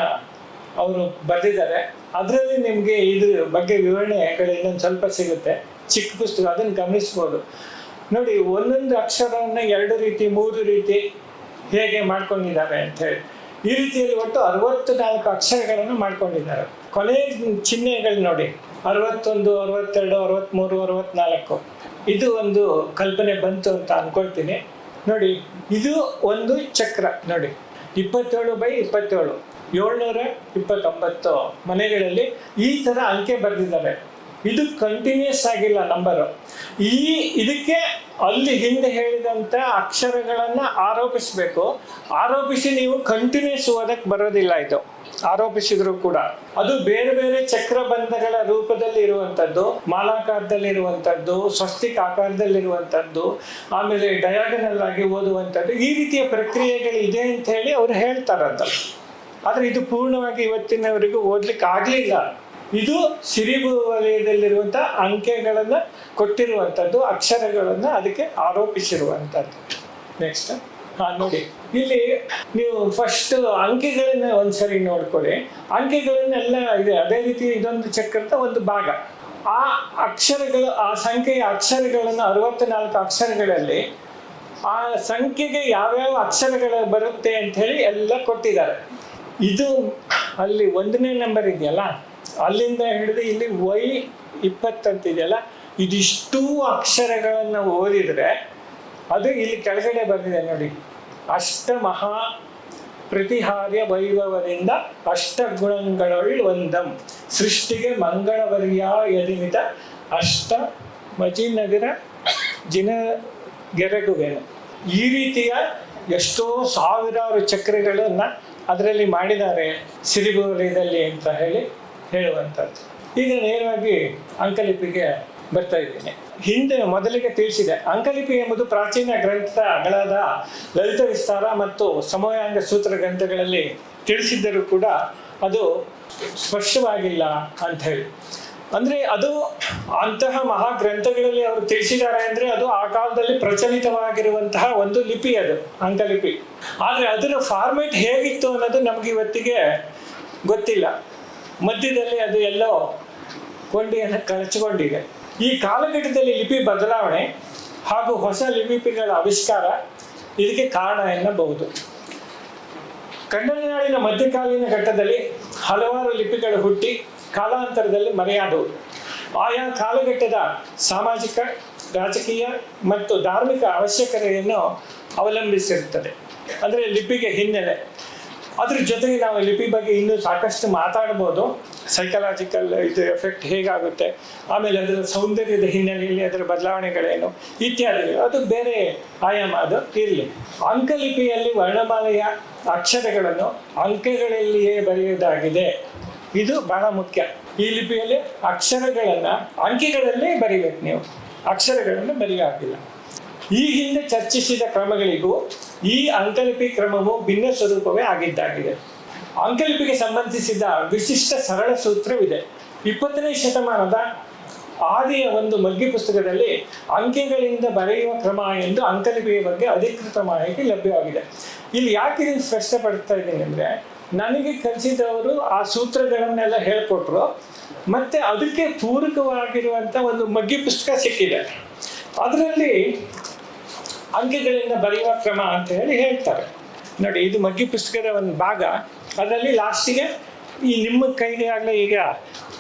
ಅವರು ಬರೆದಿದ್ದಾರೆ. ಅದರಲ್ಲಿ ನಿಮಗೆ ಇದ್ರ ಬಗ್ಗೆ ವಿವರಣೆಗಳು ಇನ್ನೊಂದು ಸ್ವಲ್ಪ ಸಿಗುತ್ತೆ. ಚಿಕ್ಕ ಪುಸ್ತಕ, ಅದನ್ನು ಗಮನಿಸ್ಬೋದು. ನೋಡಿ, ಒಂದೊಂದು ಅಕ್ಷರವನ್ನು ಎರಡು ರೀತಿ, ಮೂರು ರೀತಿ ಹೇಗೆ ಮಾಡ್ಕೊಂಡಿದ್ದಾರೆ ಅಂತ ಹೇಳಿ. ಈ ರೀತಿಯಲ್ಲಿ ಒಟ್ಟು ಅರವತ್ತು ನಾಲ್ಕು ಅಕ್ಷರಗಳನ್ನು ಮಾಡ್ಕೊಂಡಿದ್ದಾರೆ. ಕೊನೆ ಚಿಹ್ನೆಗಳು ನೋಡಿ. ಅರವತ್ತೊಂದು, ಅರವತ್ತೆರಡು ಅರವತ್ತ್ಮೂರು ಅರವತ್ನಾಲ್ಕು. ಇದು ಒಂದು ಕಲ್ಪನೆ ಬಂತು ಅಂತ ಅನ್ಕೊಳ್ತೀನಿ. ನೋಡಿ, ಇದು ಒಂದು ಚಕ್ರ. ನೋಡಿ, ಇಪ್ಪತ್ತೇಳು ಬೈ ಇಪ್ಪತ್ತೇಳು. ಏಳ್ನೂರ ಇಪ್ಪತ್ತೊಂಬತ್ತು ಮನೆಗಳಲ್ಲಿ ಈ ಥರ ಅಂಕೆ ಬರೆದಿದ್ದಾರೆ. ಇದು ಕಂಟಿನ್ಯೂಸ್ ಆಗಿಲ್ಲ ನಂಬರು ಈ ಇದಕ್ಕೆ ಅಲ್ಲಿ ಹಿಂದೆ ಹೇಳಿದಂತ ಅಕ್ಷರಗಳನ್ನು ಆರೋಪಿಸಬೇಕು. ಆರೋಪಿಸಿ ನೀವು ಕಂಟಿನ್ಯೂಸ್ ಓದಕ್ಕೆ ಬರೋದಿಲ್ಲ ಇದು. ಆರೋಪಿಸಿದ್ರು ಕೂಡ. ಅದು ಬೇರೆ ಬೇರೆ ಚಕ್ರಬಂಧಗಳ ರೂಪದಲ್ಲಿ ಇರುವಂತದ್ದು, ಮಾಲಾಕಾರದಲ್ಲಿ ಇರುವಂತದ್ದು, ಸ್ವಸ್ತಿಕ ಆಕಾರದಲ್ಲಿ ಇರುವಂತದ್ದು, ಆಮೇಲೆ ಡಯಾಗನಲ್ ಆಗಿ ಓದುವಂತದ್ದು, ಈ ರೀತಿಯ ಪ್ರಕ್ರಿಯೆಗಳು ಇದೆ ಅಂತ ಹೇಳಿ ಅವ್ರು ಹೇಳ್ತಾರಂತ. ಆದ್ರೆ ಇದು ಪೂರ್ಣವಾಗಿ ಇವತ್ತಿನವರೆಗೂ ಓದ್ಲಿಕ್ಕೆ ಆಗ್ಲಿಲ್ಲ. ಇದು ಸಿರಿಬು ವಲಯದಲ್ಲಿರುವಂಥ ಅಂಕೆಗಳನ್ನು ಕೊಟ್ಟಿರುವಂತದ್ದು, ಅಕ್ಷರಗಳನ್ನು ಅದಕ್ಕೆ ಆರೋಪಿಸಿರುವಂಥದ್ದು ನೆಕ್ಸ್ಟ್ ಹಾ, ನೋಡಿ. ಇಲ್ಲಿ ನೀವು ಫಸ್ಟ್ ಅಂಕೆಗಳನ್ನ ಒಂದ್ಸರಿ ನೋಡ್ಕೊಳ್ಳಿ. ಅಂಕೆಗಳನ್ನೆಲ್ಲ ಇದೆ. ಅದೇ ರೀತಿ ಇದೊಂದು ಚಕ್ರದ ಒಂದು ಭಾಗ. ಆ ಅಕ್ಷರಗಳು, ಆ ಸಂಖ್ಯೆಯ ಅಕ್ಷರಗಳನ್ನು ಅರವತ್ನಾಲ್ಕು ಅಕ್ಷರಗಳಲ್ಲಿ ಆ ಸಂಖ್ಯೆಗೆ ಯಾವ್ಯಾವ ಅಕ್ಷರಗಳು ಬರುತ್ತೆ ಅಂತ ಹೇಳಿ ಎಲ್ಲ ಕೊಟ್ಟಿದ್ದಾರೆ. ಇದು ಅಲ್ಲಿ ಒಂದನೇ ನಂಬರ್ ಇದೆಯಲ್ಲ? ಅಲ್ಲಿಂದ ಹಿಡಿದು ಇಲ್ಲಿ ವೈ ಇಪ್ಪತ್ತಂತಿದೆಯಲ್ಲ ಇದಿಷ್ಟು ಅಕ್ಷರಗಳನ್ನು ಓದಿದರೆ ಅದು ಇಲ್ಲಿ ಕೆಳಗಡೆ ಬಂದಿದೆ ನೋಡಿ. ಅಷ್ಟ ಮಹಾ ಪ್ರತಿಹಾರ್ಯ ವೈಭವದಿಂದ ಅಷ್ಟಗುಣಗಳೊಳ್ ಒಂದಂ. ಸೃಷ್ಟಿಗೆ ಮಂಗಳವರ್ಯ ಯದಿಮಿತ ಅಷ್ಟ ಮಜಿನಗರ ಜಿನ ಗೆರಗುವೆನು ಈ ರೀತಿಯ ಎಷ್ಟೋ ಸಾವಿರಾರು ಚಕ್ರಗಳನ್ನು ಅದರಲ್ಲಿ ಮಾಡಿದ್ದಾರೆ ಸಿರಿಬೋಲಿದಲ್ಲಿ ಅಂತ ಹೇಳಿ. ಹೇಳುವಂಥದ್ದು. ಈಗ ನೇರವಾಗಿ ಅಂಕಲಿಪಿಗೆ ಬರ್ತಾ ಇದ್ದೇನೆ. ಹಿಂದೆ ಮೊದಲಿಗೆ ತಿಳಿಸಿದೆ. ಅಂಕಲಿಪಿ ಎಂಬುದು ಪ್ರಾಚೀನ ಗ್ರಂಥಗಳಾದ ಲಲಿತ ವಿಸ್ತಾರ ಮತ್ತು ಸಮಯಾಂಗ ಸೂತ್ರ ಗ್ರಂಥಗಳಲ್ಲಿ ತಿಳಿಸಿದ್ದರೂ ಕೂಡ ಅದು ಸ್ಪಷ್ಟವಾಗಿಲ್ಲ ಅಂತ ಹೇಳಿ. ಅಂದ್ರೆ ಅದು ಅಂತಹ ಮಹಾ ಗ್ರಂಥಗಳಲ್ಲಿ ಅವರು ತಿಳಿಸಿದ್ದಾರೆ ಅಂದ್ರೆ ಅದು ಆ ಕಾಲದಲ್ಲಿ ಪ್ರಚಲಿತವಾಗಿರುವಂತಹ ಒಂದು ಲಿಪಿ ಅದು, ಅಂಕಲಿಪಿ. ಆದ್ರೆ ಅದರ ಫಾರ್ಮೆಟ್ ಹೇಗಿತ್ತು ಅನ್ನೋದು ನಮ್ಗೆ ಇವತ್ತಿಗೆ ಗೊತ್ತಿಲ್ಲ. ಮಧ್ಯದಲ್ಲಿ ಅದು ಎಲ್ಲೋ ಕೊಂಡಿಯನ್ನು ಕಳಚಿಕೊಂಡಿದೆ. ಈ ಕಾಲಘಟ್ಟದಲ್ಲಿ ಲಿಪಿ ಬದಲಾವಣೆ ಹಾಗೂ ಹೊಸ ಲಿಪಿಗಳ ಆವಿಷ್ಕಾರ ಇದಕ್ಕೆ ಕಾರಣ ಎನ್ನಬಹುದು. ಕನ್ನಡನಾಡಿನ ಮಧ್ಯಕಾಲೀನ ಘಟ್ಟದಲ್ಲಿ ಹಲವಾರು ಲಿಪಿಗಳು ಹುಟ್ಟಿ ಕಾಲಾಂತರದಲ್ಲಿ ಮರೆಯಾದವು. ಆಯಾ ಕಾಲಘಟ್ಟದ ಸಾಮಾಜಿಕ, ರಾಜಕೀಯ ಮತ್ತು ಧಾರ್ಮಿಕ ಅವಶ್ಯಕತೆಯನ್ನು ಅವಲಂಬಿಸಿರುತ್ತದೆ. ಅಂದರೆ ಲಿಪಿಗೆ ಹಿನ್ನೆಲೆ. ಅದ್ರ ಜೊತೆಗೆ ನಾವು ಲಿಪಿ ಬಗ್ಗೆ ಇನ್ನೂ ಸಾಕಷ್ಟು ಮಾತಾಡ್ಬೋದು. ಸೈಕಲಾಜಿಕಲ್ ಇದು ಎಫೆಕ್ಟ್ ಹೇಗಾಗುತ್ತೆ? ಆಮೇಲೆ ಅದರ ಸೌಂದರ್ಯದ ಹಿನ್ನೆಲೆಯಲ್ಲಿ ಅದರ ಬದಲಾವಣೆಗಳೇನು? ಇತ್ಯಾದಿ ಅದು ಬೇರೆ ಆಯಾಮ, ಅದು ಇರಲಿ. ಅಂಕಲಿಪಿಯಲ್ಲಿ ವರ್ಣಮಾಲೆಯ ಅಕ್ಷರಗಳನ್ನು ಅಂಕೆಗಳಲ್ಲಿಯೇ ಬರೆಯುವುದಾಗಿದೆ. ಇದು ಬಹಳ ಮುಖ್ಯ. ಈ ಲಿಪಿಯಲ್ಲಿ ಅಕ್ಷರಗಳನ್ನು ಅಂಕೆಗಳಲ್ಲೇ ಬರಿಬೇಕು ನೀವು. ಅಕ್ಷರಗಳನ್ನು ಬರೆಯಾಗಿಲ್ಲ ಈ ಹಿಂದೆ ಚರ್ಚಿಸಿದ ಕ್ರಮಗಳಿಗೂ ಈ ಅಂಕಲಿಪಿ ಕ್ರಮವು ಭಿನ್ನ ಸ್ವರೂಪವೇ ಆಗಿದ್ದಾಗಿದೆ. ಅಂಕಲಿಪಿಗೆ ಸಂಬಂಧಿಸಿದ ವಿಶಿಷ್ಟ ಸರಳ ಸೂತ್ರವಿದೆ. ಇಪ್ಪತ್ತನೇ ಶತಮಾನದ ಆದಿಯ ಒಂದು ಮಗ್ಗಿ ಪುಸ್ತಕದಲ್ಲಿ ಅಂಕೆಗಳಿಂದ ಬರೆಯುವ ಕ್ರಮ ಎಂದು ಅಂಕಲಿಪಿಯ ಬಗ್ಗೆ ಅಧಿಕೃತ ಮಾಹಿತಿ ಲಭ್ಯವಾಗಿದೆ. ಇಲ್ಲಿ ಯಾಕೆ ಇದನ್ನು ಸ್ಪಷ್ಟಪಡ್ತಾ ಇದ್ದೀನಿ ಅಂದರೆ, ನನಗೆ ಕಲಿಸಿದವರು ಆ ಸೂತ್ರಗಳನ್ನೆಲ್ಲ ಹೇಳ್ಕೊಟ್ರು, ಮತ್ತೆ ಅದಕ್ಕೆ ಪೂರಕವಾಗಿರುವಂಥ ಒಂದು ಮಗ್ಗಿ ಪುಸ್ತಕ ಸಿಕ್ಕಿದೆ. ಅದರಲ್ಲಿ ಅಂಕೆಗಳಿಂದ ಬರೆಯುವ ಕ್ರಮ ಅಂತ ಹೇಳಿ ಹೇಳ್ತಾರೆ. ನೋಡಿ, ಇದು ಮಗ್ಗಿ ಪುಸ್ತಕದ ಒಂದು ಭಾಗ. ಅದರಲ್ಲಿ ಲಾಸ್ಟಿಗೆ ಈ ನಿಮ್ಮ ಕೈಗೆ ಆಗಲೇ ಈಗ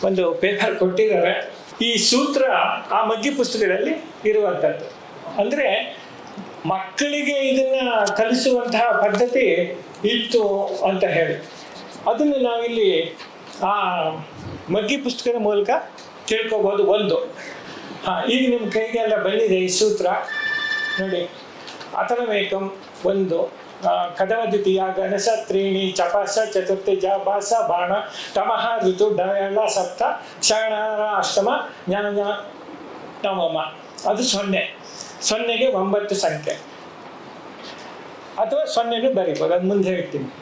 ಒಂದು ಪೇಪರ್ ಕೊಟ್ಟಿದ್ದಾರೆ. ಈ ಸೂತ್ರ ಆ ಮಗ್ಗಿ ಪುಸ್ತಕದಲ್ಲಿ ಇರುವಂಥದ್ದು ಅಂದರೆ ಮಕ್ಕಳಿಗೆ ಇದನ್ನ ಕಲಿಸುವಂತಹ ಪದ್ಧತಿ ಇತ್ತು ಅಂತ ಹೇಳಿ. ಅದನ್ನು ನಾವಿಲ್ಲಿ ಆ ಮಗ್ಗಿ ಪುಸ್ತಕದ ಮೂಲಕ ತಿಳ್ಕೊಬೋದು ಒಂದು. ಹಾಂ, ಈಗ ನಿಮ್ಮ ಕೈಗೆಲ್ಲ ಬಂದಿದೆ ಈ ಸೂತ್ರ. ನೋಡಿ. ಅಥರ್ವೇಕಂ ಒಂದು ಆ, ಕದವ ದ್ವಿತೀಯ ಗಣಸ ತ್ರೀಣಿ ಚಪಾಸ ಚತುರ್ಥಿ ಜಾಪಾಸ ಬಾಣ ತಮಃ ಋತು ಡಯಳ ಸಪ್ತ ಕ್ಷಣ ಅಷ್ಟಮ ಜ್ಞಾನ ನವಮ. ಅದು ಸೊನ್ನೆ. ಸೊನ್ನೆಗೆ ಒಂಬತ್ತು ಸಂಖ್ಯೆ. ಅಥವಾ ಸೊನ್ನೆನೂ ಬರಿಬೋದು ಅದು ಮುಂದೆ ಹೇಳ್ತೀನಿ.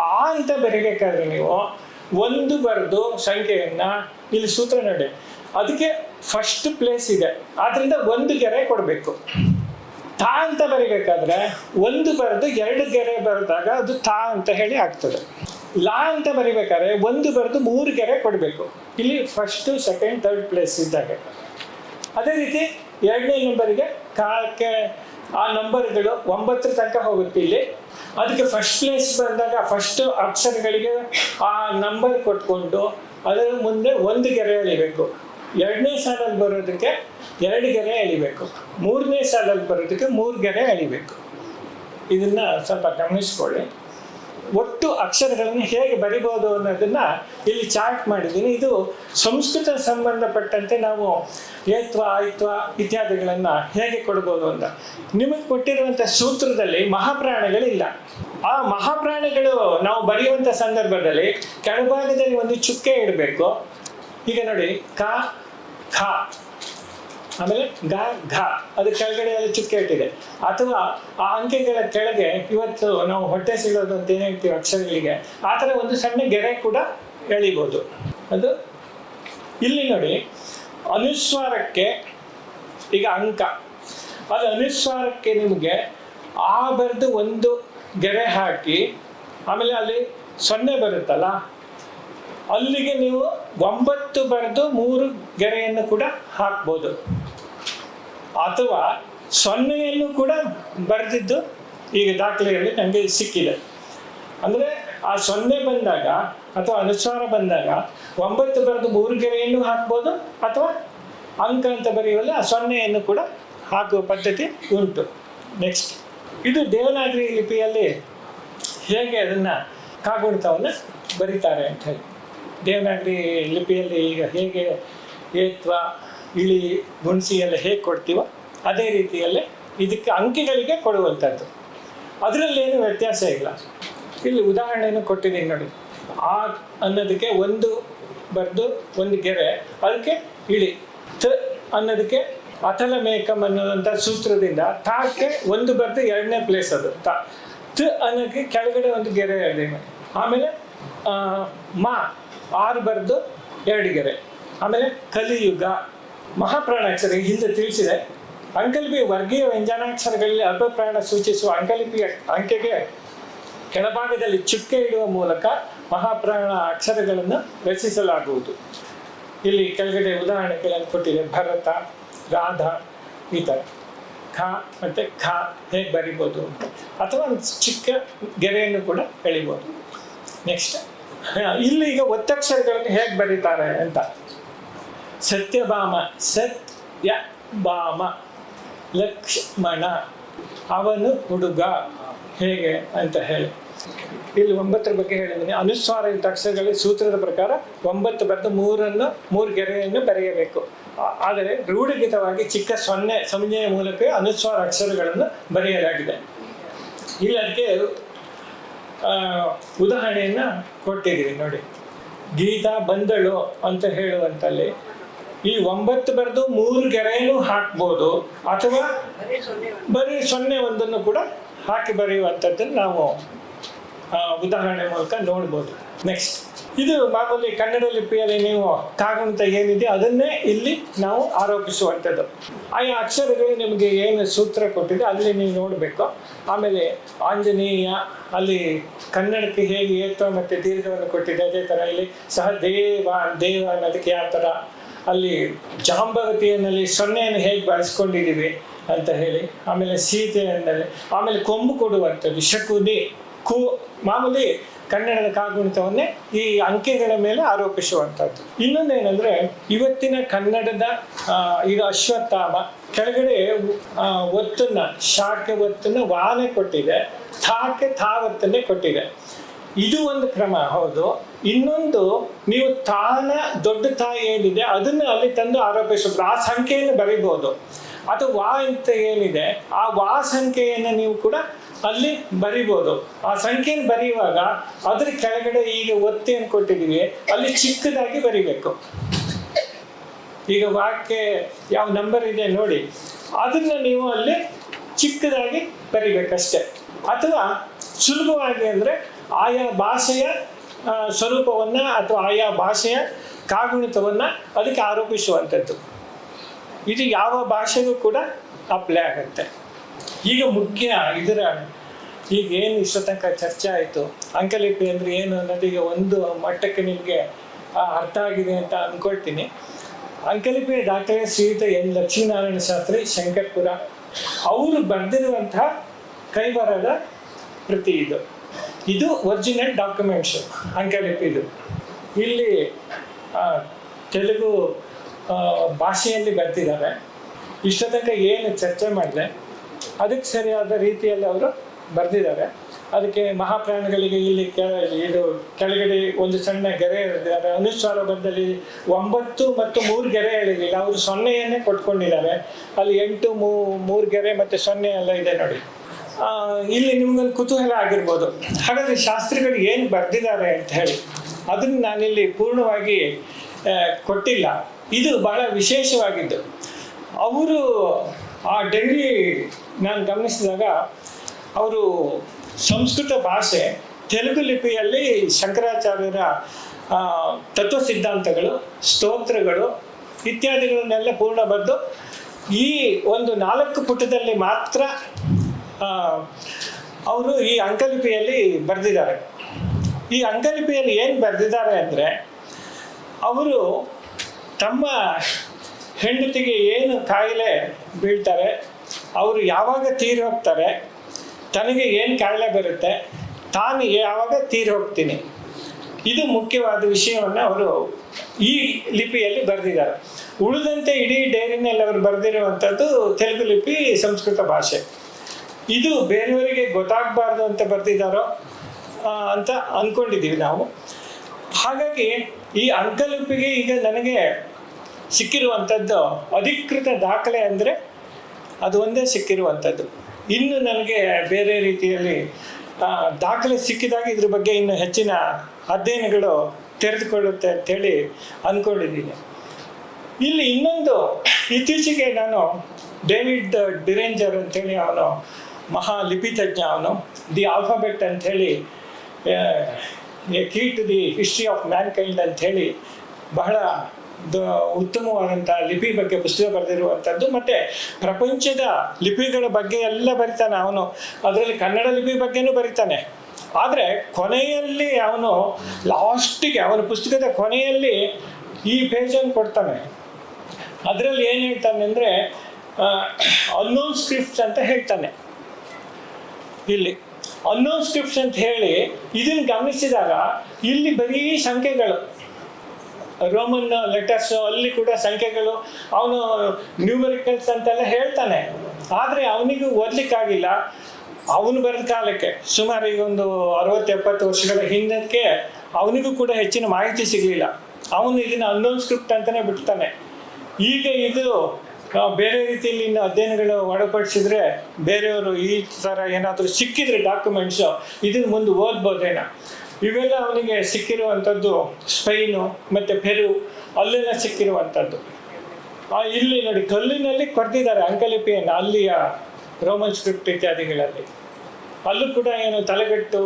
ಆ ಅಂತ ಬರೀಬೇಕಾದ್ರೆ ನೀವು ಒಂದು ಬರೆದು ಸಂಖ್ಯೆಯನ್ನ ಇಲ್ಲಿ ಸೂತ್ರ ನೋಡಿ. ಅದಕ್ಕೆ ಫಸ್ಟ್ ಪ್ಲೇಸ್ ಇದೆ. ಆದ್ರಿಂದ ಒಂದು ಗೆರೆ ಕೊಡಬೇಕು. ತಾ ಅಂತ ಬರಿಬೇಕಾದ್ರೆ ಒಂದು ಬರೆದು ಎರಡು ಗೆರೆ ಬರೆದಾಗ ಅದು ತಾ ಅಂತ ಹೇಳಿ ಆಗ್ತದೆ. ಲಾ ಅಂತ ಬರಿಬೇಕಾದ್ರೆ ಒಂದು ಬರೆದು ಮೂರು ಗೆರೆ ಕೊಡಬೇಕು. ಇಲ್ಲಿ ಫಸ್ಟ್ ಸೆಕೆಂಡ್ ಥರ್ಡ್ ಪ್ಲೇಸ್ ಇದ್ದಾಗ. ಅದೇ ರೀತಿ ಎರಡನೇ ನಂಬರಿಗೆ ಕಾಕ್ಕೆ ಆ ನಂಬರ್ಗಳು ಒಂಬತ್ತರ ತನಕ ಹೋಗುತ್ತೆ ಇಲ್ಲಿ. ಅದಕ್ಕೆ ಫಸ್ಟ್ ಪ್ಲೇಸ್ ಬಂದಾಗ ಫಸ್ಟ್ ಅಕ್ಷರಗಳಿಗೆ ಆ ನಂಬರ್ ಕೊಟ್ಕೊಂಡು ಅದರ ಮುಂದೆ ಒಂದು ಗೆರೆ ಎಳಿಬೇಕು. ಎರಡನೇ ಸಾಲಲ್ಲಿ ಬರೋದಕ್ಕೆ ಎರಡು ಗೆರೆ ಎಳಿಬೇಕು. ಮೂರನೇ ಸಾಲಲ್ಲಿ ಬರೋದಕ್ಕೆ ಮೂರು ಗೆರೆ ಎಳಿಬೇಕು. ಇದನ್ನ ಸ್ವಲ್ಪ ಗಮನಿಸ್ಕೊಳ್ಳಿ. ಒಟ್ಟು ಅಕ್ಷರಗಳನ್ನು ಹೇಗೆ ಬರಿಬೋದು ಅನ್ನೋದನ್ನ ಇಲ್ಲಿ ಚಾರ್ಟ್ ಮಾಡಿದ್ದೀನಿ. ಇದು ಸಂಸ್ಕೃತ ಸಂಬಂಧಪಟ್ಟಂತೆ ನಾವು ಏತ್ವ, ಆಯ್ತ್ವ ಇತ್ಯಾದಿಗಳನ್ನ ಹೇಗೆ ಕೊಡ್ಬೋದು ಅಂತ. ನಿಮಗೆ ಕೊಟ್ಟಿರುವಂಥ ಸೂತ್ರದಲ್ಲಿ ಮಹಾಪ್ರಾಣಗಳಿಲ್ಲ. ಆ ಮಹಾಪ್ರಾಣಗಳು ನಾವು ಬರೆಯುವಂಥ ಸಂದರ್ಭದಲ್ಲಿ ಕೆಳಭಾಗದಲ್ಲಿ ಒಂದು ಚುಕ್ಕೆ ಇಡಬೇಕು. ಈಗ ನೋಡಿ, ಕ ಖ ಆಮೇಲೆ ಗ ಘ. ಅದು ಕೆಳಗಡೆ ಅಲ್ಲಿ ಚುಕ್ಕೆ ಇಟ್ಟಿದೆ. ಅಥವಾ ಆ ಅಂಕೆಗಳ ಕೆಳಗೆ ಇವತ್ತು ನಾವು ಹೊಟ್ಟೆ ಸಿಗೋದು ಅಂತ ಏನು ಅಕ್ಷರಗಳಿಗೆ, ಆ ಥರ ಒಂದು ಸಣ್ಣ ಗೆರೆ ಕೂಡ ಎಳಿಬೋದು. ಅದು ಇಲ್ಲಿ ನೋಡಿ, ಅನುಸ್ವಾರಕ್ಕೆ ಈಗ ಅಂಕ. ಅದು ಅನುಸ್ವಾರಕ್ಕೆ ನಿಮಗೆ ಆ ಬರೆದು ಒಂದು ಗೆರೆ ಹಾಕಿ, ಆಮೇಲೆ ಅಲ್ಲಿ ಸೊನ್ನೆ ಬರುತ್ತಲ್ಲ ಅಲ್ಲಿಗೆ ನೀವು ಒಂಬತ್ತು ಬರೆದು ಮೂರು ಗೆರೆಯನ್ನು ಕೂಡ ಹಾಕ್ಬೋದು. ಅಥವಾ ಸೊನ್ನೆಯನ್ನು ಕೂಡ ಬರೆದಿದ್ದು ಈಗ ದಾಖಲೆಯಲ್ಲಿ ನನಗೆ ಸಿಕ್ಕಿದೆ. ಅಂದರೆ ಆ ಸೊನ್ನೆ ಬಂದಾಗ ಅಥವಾ ಅನುಸಾರ ಬಂದಾಗ ಒಂಬತ್ತು ಬರೆದು ಮೂರು ಗೆರೆಯನ್ನು ಹಾಕ್ಬೋದು ಅಥವಾ ಅಂಕ ಅಂತ ಬರೆಯುವಲ್ಲಿ ಆ ಸೊನ್ನೆಯನ್ನು ಕೂಡ ಹಾಕುವ ಪದ್ಧತಿ ಉಂಟು. ನೆಕ್ಸ್ಟ್ ಇದು ದೇವನಾಗರಿ ಲಿಪಿಯಲ್ಲಿ ಹೇಗೆ ಅದನ್ನು ಕಾಗುಣಿತವನ್ನು ಬರೀತಾರೆ ಅಂತ ಹೇಳಿ. ದೇವನಾಗರಿ ಲಿಪಿಯಲ್ಲಿ ಈಗ ಹೇಗೆ ಏತ್ವ, ಇಳಿ ಗುಣಸಿ ಎಲ್ಲ ಹೇಗೆ ಕೊಡ್ತೀವೋ ಅದೇ ರೀತಿಯಲ್ಲಿ ಇದಕ್ಕೆ ಅಂಕಿಗಳಿಗೆ ಕೊಡುವಂಥದ್ದು. ಅದರಲ್ಲೇನು ವ್ಯತ್ಯಾಸ ಇಲ್ಲ. ಇಲ್ಲಿ ಉದಾಹರಣೆಯನ್ನು ಕೊಟ್ಟಿದ್ದೀನಿ ನೋಡಿ. ಆ ಅನ್ನೋದಕ್ಕೆ ಒಂದು ಬರೆದು ಒಂದು ಗೆರೆ, ಅದಕ್ಕೆ ಇಳಿ. ತ ಅನ್ನೋದಕ್ಕೆ ಅಥಲ ಮೇಕಮ್ ಅನ್ನೋದಂಥ ಸೂತ್ರದಿಂದ ತಾಕ್ಕೆ ಒಂದು ಬರೆದು ಎರಡನೇ ಪ್ಲೇಸ್ ಅದು. ತ ತ ಅನ್ನೋಕ್ಕೆ ಕೆಳಗಡೆ ಒಂದು ಗೆರೆ ಇದೆ ಆಮೇಲೆ ಮಾ ಆರು ಬರೆದು ಎರಡು ಗೆರೆ ಆಮೇಲೆ ಕಲಿಯುಗ, ಮಹಾಪ್ರಾಣಾಕ್ಷರ ಹಿಂದೆ ತಿಳಿಸಿದೆ. ಅಂಕಲಿಪಿ ವರ್ಗೀಯ ವ್ಯಂಜನಾಕ್ಷರಗಳಲ್ಲಿ ಅಲ್ಪಪ್ರಾಣ ಸೂಚಿಸುವ ಅಂಕಲಿಪಿಯ ಅಂಕೆಗೆ ಕೆಳಭಾಗದಲ್ಲಿ ಚುಕ್ಕೆ ಇಡುವ ಮೂಲಕ ಮಹಾಪ್ರಾಣ ಅಕ್ಷರಗಳನ್ನು ರಚಿಸಲಾಗುವುದು. ಇಲ್ಲಿ ಕೆಳಗಡೆ ಉದಾಹರಣೆಗಳನ್ನು ಕೊಟ್ಟಿದೆ. ಭರತ, ರಾಧ, ಈ ಥರ ಖ ಮತ್ತು ಖ ಹೇಗೆ ಬರಿಬೋದು ಅಥವಾ ಚಿಕ್ಕ ಗೆರೆಯನ್ನು ಕೂಡ ಎಳಿಬೋದು. ನೆಕ್ಸ್ಟ್. ಇಲ್ಲಿ ಈಗ ಒತ್ತಕ್ಷರಗಳನ್ನು ಹೇಗೆ ಬರೀತಾರೆ ಅಂತ. ಸತ್ಯಭಾಮ ಸತ್ಯ ಭಾಮ ಲಕ್ಷ್ಮಣ, ಅವನು ಹುಡುಗ, ಹೇಗೆ ಅಂತ ಹೇಳಿ. ಇಲ್ಲಿ ಒಂಬತ್ತರ ಬಗ್ಗೆ ಹೇಳಿದ್ದೀನಿ. ಅನುಸ್ವಾರ ಇದ್ದ ಅಕ್ಷರಗಳಲ್ಲಿ ಸೂತ್ರದ ಪ್ರಕಾರ ಒಂಬತ್ತು ಬರೆದು ಮೂರನ್ನು, ಮೂರು ಗೆರೆಯನ್ನು ಬರೆಯಬೇಕು. ಆದರೆ ರೂಢಿಗಿತವಾಗಿ ಚಿಕ್ಕ ಸೊನ್ನೆ ಸಂಜ್ಞೆಯ ಮೂಲಕ ಅನುಸ್ವಾರ ಅಕ್ಷರಗಳನ್ನು ಬರೆಯಲಾಗಿದೆ. ಇಲ್ಲಿ ಅದಕ್ಕೆ ಉದಾಹರಣೆಯನ್ನ ಕೊಟ್ಟಿದ್ದೀವಿ ನೋಡಿ. ಗೀತಾ ಬಂದಳು ಅಂತ ಹೇಳುವಂತಲ್ಲಿ, ಈ ಒಂಬತ್ತು ಬರೆದು ಮೂರು ಗೆರೆಯನ್ನು ಹಾಕ್ಬೋದು, ಅಥವಾ ಬರೀ ಸೊನ್ನೆ ಒಂದನ್ನು ಕೂಡ ಹಾಕಿ ಬರೆಯುವಂಥದ್ದನ್ನು ನಾವು ಉದಾಹರಣೆ ಮೂಲಕ ನೋಡ್ಬೋದು. ನೆಕ್ಸ್ಟ್ ಇದು ಮಾಮೂಲಿ ಕನ್ನಡ ಲಿಪಿಯಲ್ಲಿ ನೀವು ಕಾಗುಣಿತ ಏನಿದೆ ಅದನ್ನೇ ಇಲ್ಲಿ ನಾವು ಆರೋಪಿಸುವಂಥದ್ದು. ಆಯಾ ಅಕ್ಷರಗಳು ನಿಮಗೆ ಏನು ಸೂತ್ರ ಕೊಟ್ಟಿದೆ, ಅಲ್ಲಿ ನೀವು ನೋಡಬೇಕು. ಆಮೇಲೆ ಆಂಜನೇಯ, ಅಲ್ಲಿ ಕನ್ನಡಕ್ಕೆ ಹೇಗೆ ಏತ ಮತ್ತು ದೀರ್ಘವನ್ನು ಕೊಟ್ಟಿದೆ, ಅದೇ ಥರ ಇಲ್ಲಿ ಸಹ ದೇವ ದೇವ ಅನ್ನೋದಕ್ಕೆ ಯಾವ ಥರ, ಅಲ್ಲಿ ಜಾಂಬವತಿಯಲ್ಲಿ ಸೊನ್ನೆಯನ್ನು ಹೇಗೆ ಬಳಸ್ಕೊಂಡಿದ್ದೀವಿ ಅಂತ ಹೇಳಿ, ಆಮೇಲೆ ಸೀತೆಯಲ್ಲಿ ಆಮೇಲೆ ಕೊಂಬು ಕೊಡುವಂಥದ್ದು, ಶಕುನಿ, ಕು, ಮಾಮೂಲಿ ಕನ್ನಡದ ಕಾಗುಣಿತವನ್ನೇ ಈ ಅಂಕೆಗಳ ಮೇಲೆ ಆರೋಪಿಸುವಂಥದ್ದು. ಇನ್ನೊಂದೇನೆಂದ್ರೆ, ಇವತ್ತಿನ ಕನ್ನಡದ ಈಗ ಅಶ್ವತ್ಥಾಮ ಕೆಳಗಡೆ ಒತ್ತನ್ನ, ಶಾಖೆ ಒತ್ತನ್ನ ವಾನೆ ಕೊಟ್ಟಿದೆ, ಥಾಕೆ ಥಾವತ್ತನ್ನೇ ಕೊಟ್ಟಿದೆ. ಇದು ಒಂದು ಕ್ರಮ, ಹೌದು. ಇನ್ನೊಂದು, ನೀವು ತಾನ ದೊಡ್ಡ ತಾಯಿ ಏನಿದೆ ಅದನ್ನ ಅಲ್ಲಿ ತಂದು ಆರೋಪಿಸಬಹುದು ಆ ಸಂಖ್ಯೆಯನ್ನು ಬರೀಬಹುದು. ಅದು ವಾ ಅಂತ ಏನಿದೆ, ಆ ವಾ ಸಂಖ್ಯೆಯನ್ನು ನೀವು ಕೂಡ ಅಲ್ಲಿ ಬರಿಬೋದು. ಆ ಸಂಖ್ಯೆನ ಬರೆಯುವಾಗ ಅದ್ರ ಕೆಳಗಡೆ ಈಗ ಒತ್ತೇನು ಕೊಟ್ಟಿದ್ದೀವಿ. ಅಲ್ಲಿ ಚಿಕ್ಕದಾಗಿ ಬರಿಬೇಕು. ಈಗ ವಾಕ್ಯ ಯಾವ ನಂಬರ್ ಇದೆ ನೋಡಿ. ಅದನ್ನ ನೀವು ಅಲ್ಲಿ ಚಿಕ್ಕದಾಗಿ ಬರಿಬೇಕಷ್ಟೆ. ಅಥವಾ ಸುಲಭವಾಗಿ ಅಂದರೆ ಆಯಾ ಭಾಷೆಯ ಸ್ವರೂಪವನ್ನ ಅಥವಾ ಆಯಾ ಭಾಷೆಯ ಕಾಗುಣಿತವನ್ನ ಅದಕ್ಕೆ ಆರೋಪಿಸುವಂಥದ್ದು ಇದು ಯಾವ ಭಾಷೆಗೂ ಕೂಡ ಅಪ್ಲೈ ಆಗುತ್ತೆ. ಈಗ ಮುಖ್ಯ ಇದರ ಈಗ ಏನು ಇಷ್ಟ ತನಕ ಚರ್ಚೆ ಆಯಿತು? ಅಂಕಲಿಪಿ ಅಂದರೆ ಏನು ಅನ್ನೋದು ಈಗ ಒಂದು ಮಟ್ಟಕ್ಕೆ ನಿಮಗೆ ಅರ್ಥ ಆಗಿದೆ ಅಂತ ಅಂದ್ಕೊಳ್ತೀನಿ ಅಂಕಲಿಪಿಯ ಡಾಕ್ಟರ್ ಶ್ರೀಯುತ ಎನ್. ಲಕ್ಷ್ಮೀನಾರಾಯಣ ಶಾಸ್ತ್ರಿ, ಶಂಕರ್ಪುರ. ಅವರು ಬರೆದಿರುವಂತಹ ಕೈಬರದ ಕೃತಿ ಇದು. ಇದು ಒರಿಜಿನಲ್ ಡಾಕ್ಯುಮೆಂಟ್ಸ್ ಅಂಕಲಿಪಿದು. ಇಲ್ಲಿ ತೆಲುಗು ಭಾಷೆಯಲ್ಲಿ ಬರೆದಿದ್ದಾರೆ. ಇಷ್ಟ ತನಕ ಏನು ಚರ್ಚೆ ಮಾಡಿದೆ? ಅದಕ್ಕೆ ಸರಿಯಾದ ರೀತಿಯಲ್ಲಿ ಅವರು ಬರೆದಿದ್ದಾರೆ. ಅದಕ್ಕೆ ಮಹಾಪ್ರಾಣಗಳಿಗೆ ಇಲ್ಲಿ ಕೆಳ ಇದು ಕೆಳಗಡೆ ಒಂದು ಸಣ್ಣ ಗೆರೆ ಎಳೆದಿದ್ದಾರೆ ಅನುಸ್ವಾರ ಬಂದಲ್ಲಿ ಒಂಬತ್ತು ಮತ್ತು ಮೂರು ಗೆರೆ ಹೇಳಿರಲಿಲ್ಲ ಅವರು ಸೊನ್ನೆಯನ್ನೇ ಕೊಟ್ಕೊಂಡಿದ್ದಾರೆ. ಅಲ್ಲಿ ಎಂಟು, ಮೂ, ಮೂರು ಗೆರೆ ಮತ್ತು ಸೊನ್ನೆ ಎಲ್ಲ ಇದೆ ನೋಡಿ. ಇಲ್ಲಿ ನಿಮ್ಗೊಂದು ಕುತೂಹಲ ಆಗಿರ್ಬೋದು. ಹಾಗಾದ್ರೆ ಶಾಸ್ತ್ರಿಗಳು ಏನು ಬರೆದಿದ್ದಾರೆ ಅಂತ ಹೇಳಿ. ಅದನ್ನು ನಾನಿಲ್ಲಿ ಪೂರ್ಣವಾಗಿ ಕೊಟ್ಟಿಲ್ಲ. ಇದು ಬಹಳ ವಿಶೇಷವಾಗಿದ್ದು. ಅವರು ಆ ಡೈರಿ ನಾನು ಗಮನಿಸಿದಾಗ ಅವರು ಸಂಸ್ಕೃತ ಭಾಷೆ ತೆಲುಗು ಲಿಪಿಯಲ್ಲಿ ಶಂಕರಾಚಾರ್ಯರ ತತ್ವ ಸಿದ್ಧಾಂತಗಳು, ಸ್ತೋತ್ರಗಳು ಇತ್ಯಾದಿಗಳನ್ನೆಲ್ಲ ಪೂರ್ಣ ಬರೆದು ಈ ಒಂದು ನಾಲ್ಕು ಪುಟದಲ್ಲಿ ಮಾತ್ರ ಅವರು ಈ ಅಂಕಲಿಪಿಯಲ್ಲಿ ಬರೆದಿದ್ದಾರೆ. ಈ ಅಂಕಲಿಪಿಯಲ್ಲಿ ಏನು ಬರೆದಿದ್ದಾರೆ ಅಂದರೆ ಅವರು ತಮ್ಮ ಹೆಂಡತಿಗೆ ಏನು ಕಾಯಿಲೆ ಬೀಳ್ತಾರೆ, ಅವರು ಯಾವಾಗ ತೀರಿ ಹೋಗ್ತಾರೆ, ತನಗೆ ಏನು ಕಾಯಿಲೆ ಬರುತ್ತೆ ತಾನು ಯಾವಾಗ ತೀರಿ ಹೋಗ್ತೀನಿ. ಇದು ಮುಖ್ಯವಾದ ವಿಷಯವನ್ನು ಅವರು ಈ ಲಿಪಿಯಲ್ಲಿ ಬರೆದಿದ್ದಾರೆ. ಉಳಿದಂತೆ ಇಡೀ ಡೈರಿನಲ್ಲಿ ಅವರು ಬರೆದಿರುವಂಥದ್ದು ತೆಲುಗು ಲಿಪಿ, ಸಂಸ್ಕೃತ ಭಾಷೆ. ಇದು ಬೇರೆಯವರಿಗೆ ಗೊತ್ತಾಗಬಾರ್ದು ಅಂತ ಬರೆದಿದ್ದಾರೋ ಅಂತ ಅಂದ್ಕೊಂಡಿದ್ದೀವಿ ನಾವು. ಹಾಗಾಗಿ ಈ ಅಂಕಲಿಪಿಗೆ ಈಗ ನನಗೆ ಸಿಕ್ಕಿರುವಂಥದ್ದು ಅಧಿಕೃತ ದಾಖಲೆ ಅಂದರೆ ಅದು ಒಂದೇ ಸಿಕ್ಕಿರುವಂಥದ್ದು. ಇನ್ನು ನನಗೆ ಬೇರೆ ರೀತಿಯಲ್ಲಿ ದಾಖಲೆ ಸಿಕ್ಕಿದಾಗ ಇದ್ರ ಬಗ್ಗೆ ಇನ್ನು ಹೆಚ್ಚಿನ ಅಧ್ಯಯನಗಳು ತೆರೆದುಕೊಳ್ಳುತ್ತೆ ಅಂತೇಳಿ ಅಂದ್ಕೊಂಡಿದ್ದೀನಿ ಇಲ್ಲಿ ಇನ್ನೊಂದು, ಇತ್ತೀಚೆಗೆ ನಾನು ಡೇವಿಡ್ ಡಿರೇಂಜರ್ ಅಂತೇಳಿ ಅವನು ಮಹಾ ಲಿಪಿತಜ್ಞ ಅವನು, ದಿ ಆಲ್ಫಾಬೆಟ್ ಅಂಥೇಳಿ key to the history of mankind ಅಂಥೇಳಿ ಬಹಳ ಉತ್ತಮವಾದಂಥ ಲಿಪಿ ಬಗ್ಗೆ ಪುಸ್ತಕ ಬರೆದಿರುವಂಥದ್ದು ಮತ್ತೆ ಪ್ರಪಂಚದ ಲಿಪಿಗಳ ಬಗ್ಗೆ ಎಲ್ಲ ಬರಿತಾನೆ ಅವನು. ಅದರಲ್ಲಿ ಕನ್ನಡ ಲಿಪಿ ಬಗ್ಗೆನೂ ಬರಿತಾನೆ. ಆದರೆ ಕೊನೆಯಲ್ಲಿ ಅವನು ಲಾಸ್ಟಿಗೆ ಅವನ ಪುಸ್ತಕದ ಕೊನೆಯಲ್ಲಿ ಈ ಪೇಜನ್ನು ಕೊಡ್ತಾನೆ. ಅದರಲ್ಲಿ ಏನು ಹೇಳ್ತಾನೆ ಅಂದರೆ ಅನ್ನೋನ್ ಸ್ಕ್ರಿಪ್ಟ್ಸ್ ಅಂತ ಹೇಳ್ತಾನೆ. ಇಲ್ಲಿ ಅನ್ನೋನ್ ಸ್ಕ್ರಿಪ್ಟ್ಸ್ ಅಂತ ಹೇಳಿ ಇದನ್ನು ಗಮನಿಸಿದಾಗ ಇಲ್ಲಿ ಬರೀ ಸಂಖ್ಯೆಗಳು ರೋಮನ್ ಲೆಟರ್ಸ್ ಅಲ್ಲಿ ಕೂಡ ಸಂಖ್ಯೆಗಳು ಅವನು ನ್ಯೂಮರಿಕಲ್ಸ್ ಅಂತೆಲ್ಲ ಹೇಳ್ತಾನೆ. ಆದರೆ ಅವನಿಗೂ ಓದ್ಲಿಕ್ಕಾಗಿಲ್ಲ. ಅವನು ಬರೆದ ಕಾಲಕ್ಕೆ ಸುಮಾರು ಈಗ ಒಂದು ಅರವತ್ತು ಎಪ್ಪತ್ತು ವರ್ಷಗಳ ಹಿಂದಕ್ಕೆ ಅವನಿಗೂ ಕೂಡ ಹೆಚ್ಚಿನ ಮಾಹಿತಿ ಸಿಗಲಿಲ್ಲ. ಅವನು ಇದನ್ನು ಅನ್ನೋನ್ ಸ್ಕ್ರಿಪ್ಟ್ ಅಂತಲೇ ಬಿಡ್ತಾನೆ ಈಗ ಇದು ಬೇರೆ ರೀತಿಯಲ್ಲಿ ಇನ್ನು ಅಧ್ಯಯನಗಳು ಒಳಪಡಿಸಿದ್ರೆ ಬೇರೆಯವರು ಈ ಥರ ಏನಾದರೂ ಸಿಕ್ಕಿದ್ರೆ ಡಾಕ್ಯುಮೆಂಟ್ಸು ಇದನ್ನು ಮುಂದೆ ಓದ್ಬೋದೇನೋ. ಇವೆಲ್ಲ ಅವನಿಗೆ ಸಿಕ್ಕಿರುವಂಥದ್ದು ಸ್ಪೈನು ಮತ್ತು ಪೆರು ಅಲ್ಲೆಲ್ಲ ಸಿಕ್ಕಿರುವಂಥದ್ದು. ಆ, ಇಲ್ಲಿ ನೋಡಿ ಕಲ್ಲಿನಲ್ಲಿ ಕೊಡ್ತಿದ್ದಾರೆ ಅಂಕಲಿಪಿಯನ್ನು ಅಲ್ಲಿಯ ರೋಮನ್ ಸ್ಕ್ರಿಪ್ಟ್ ಇತ್ಯಾದಿಗಳಲ್ಲಿ. ಅಲ್ಲೂ ಕೂಡ ಏನು ತಲೆಗಟ್ಟು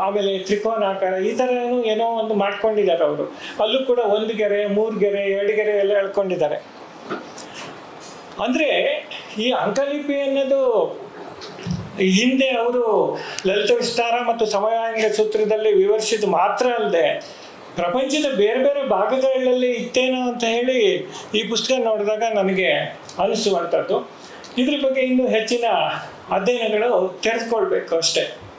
ಆಮೇಲೆ ತ್ರಿಕೋನ ಆಕಾರ ಈ ಥರ ಏನು ಏನೋ ಒಂದು ಮಾಡ್ಕೊಂಡಿದ್ದಾರೆ ಅವರು. ಅಲ್ಲೂ ಕೂಡ ಒಂದು ಗೆರೆ ಮೂರು ಗೆರೆ ಎರಡು ಗೆರೆ ಎಲ್ಲ ಹೇಳ್ಕೊಂಡಿದ್ದಾರೆ ಅಂದರೆ ಈ ಅಂಕಲಿಪಿ ಅನ್ನೋದು ಹಿಂದೆ ಅವರು ಲಲಿತ ವಿಸ್ತಾರ ಮತ್ತು ಸಮಯಾಂಗ ಸೂತ್ರದಲ್ಲಿ ವಿವರಿಸಿದ ಮಾತ್ರ ಅಲ್ಲದೆ ಪ್ರಪಂಚದ ಬೇರೆ ಬೇರೆ ಭಾಗಗಳಲ್ಲಿ ಇತ್ತೇನೋ ಅಂತ ಹೇಳಿ ಈ ಪುಸ್ತಕ ನೋಡಿದಾಗ ನನಗೆ ಅನಿಸುವಂಥದ್ದು. ಇದ್ರ ಬಗ್ಗೆ ಇನ್ನೂ ಹೆಚ್ಚಿನ ಅಧ್ಯಯನಗಳು ತೆರೆದುಕೊಳ್ಬೇಕು ಅಷ್ಟೇ.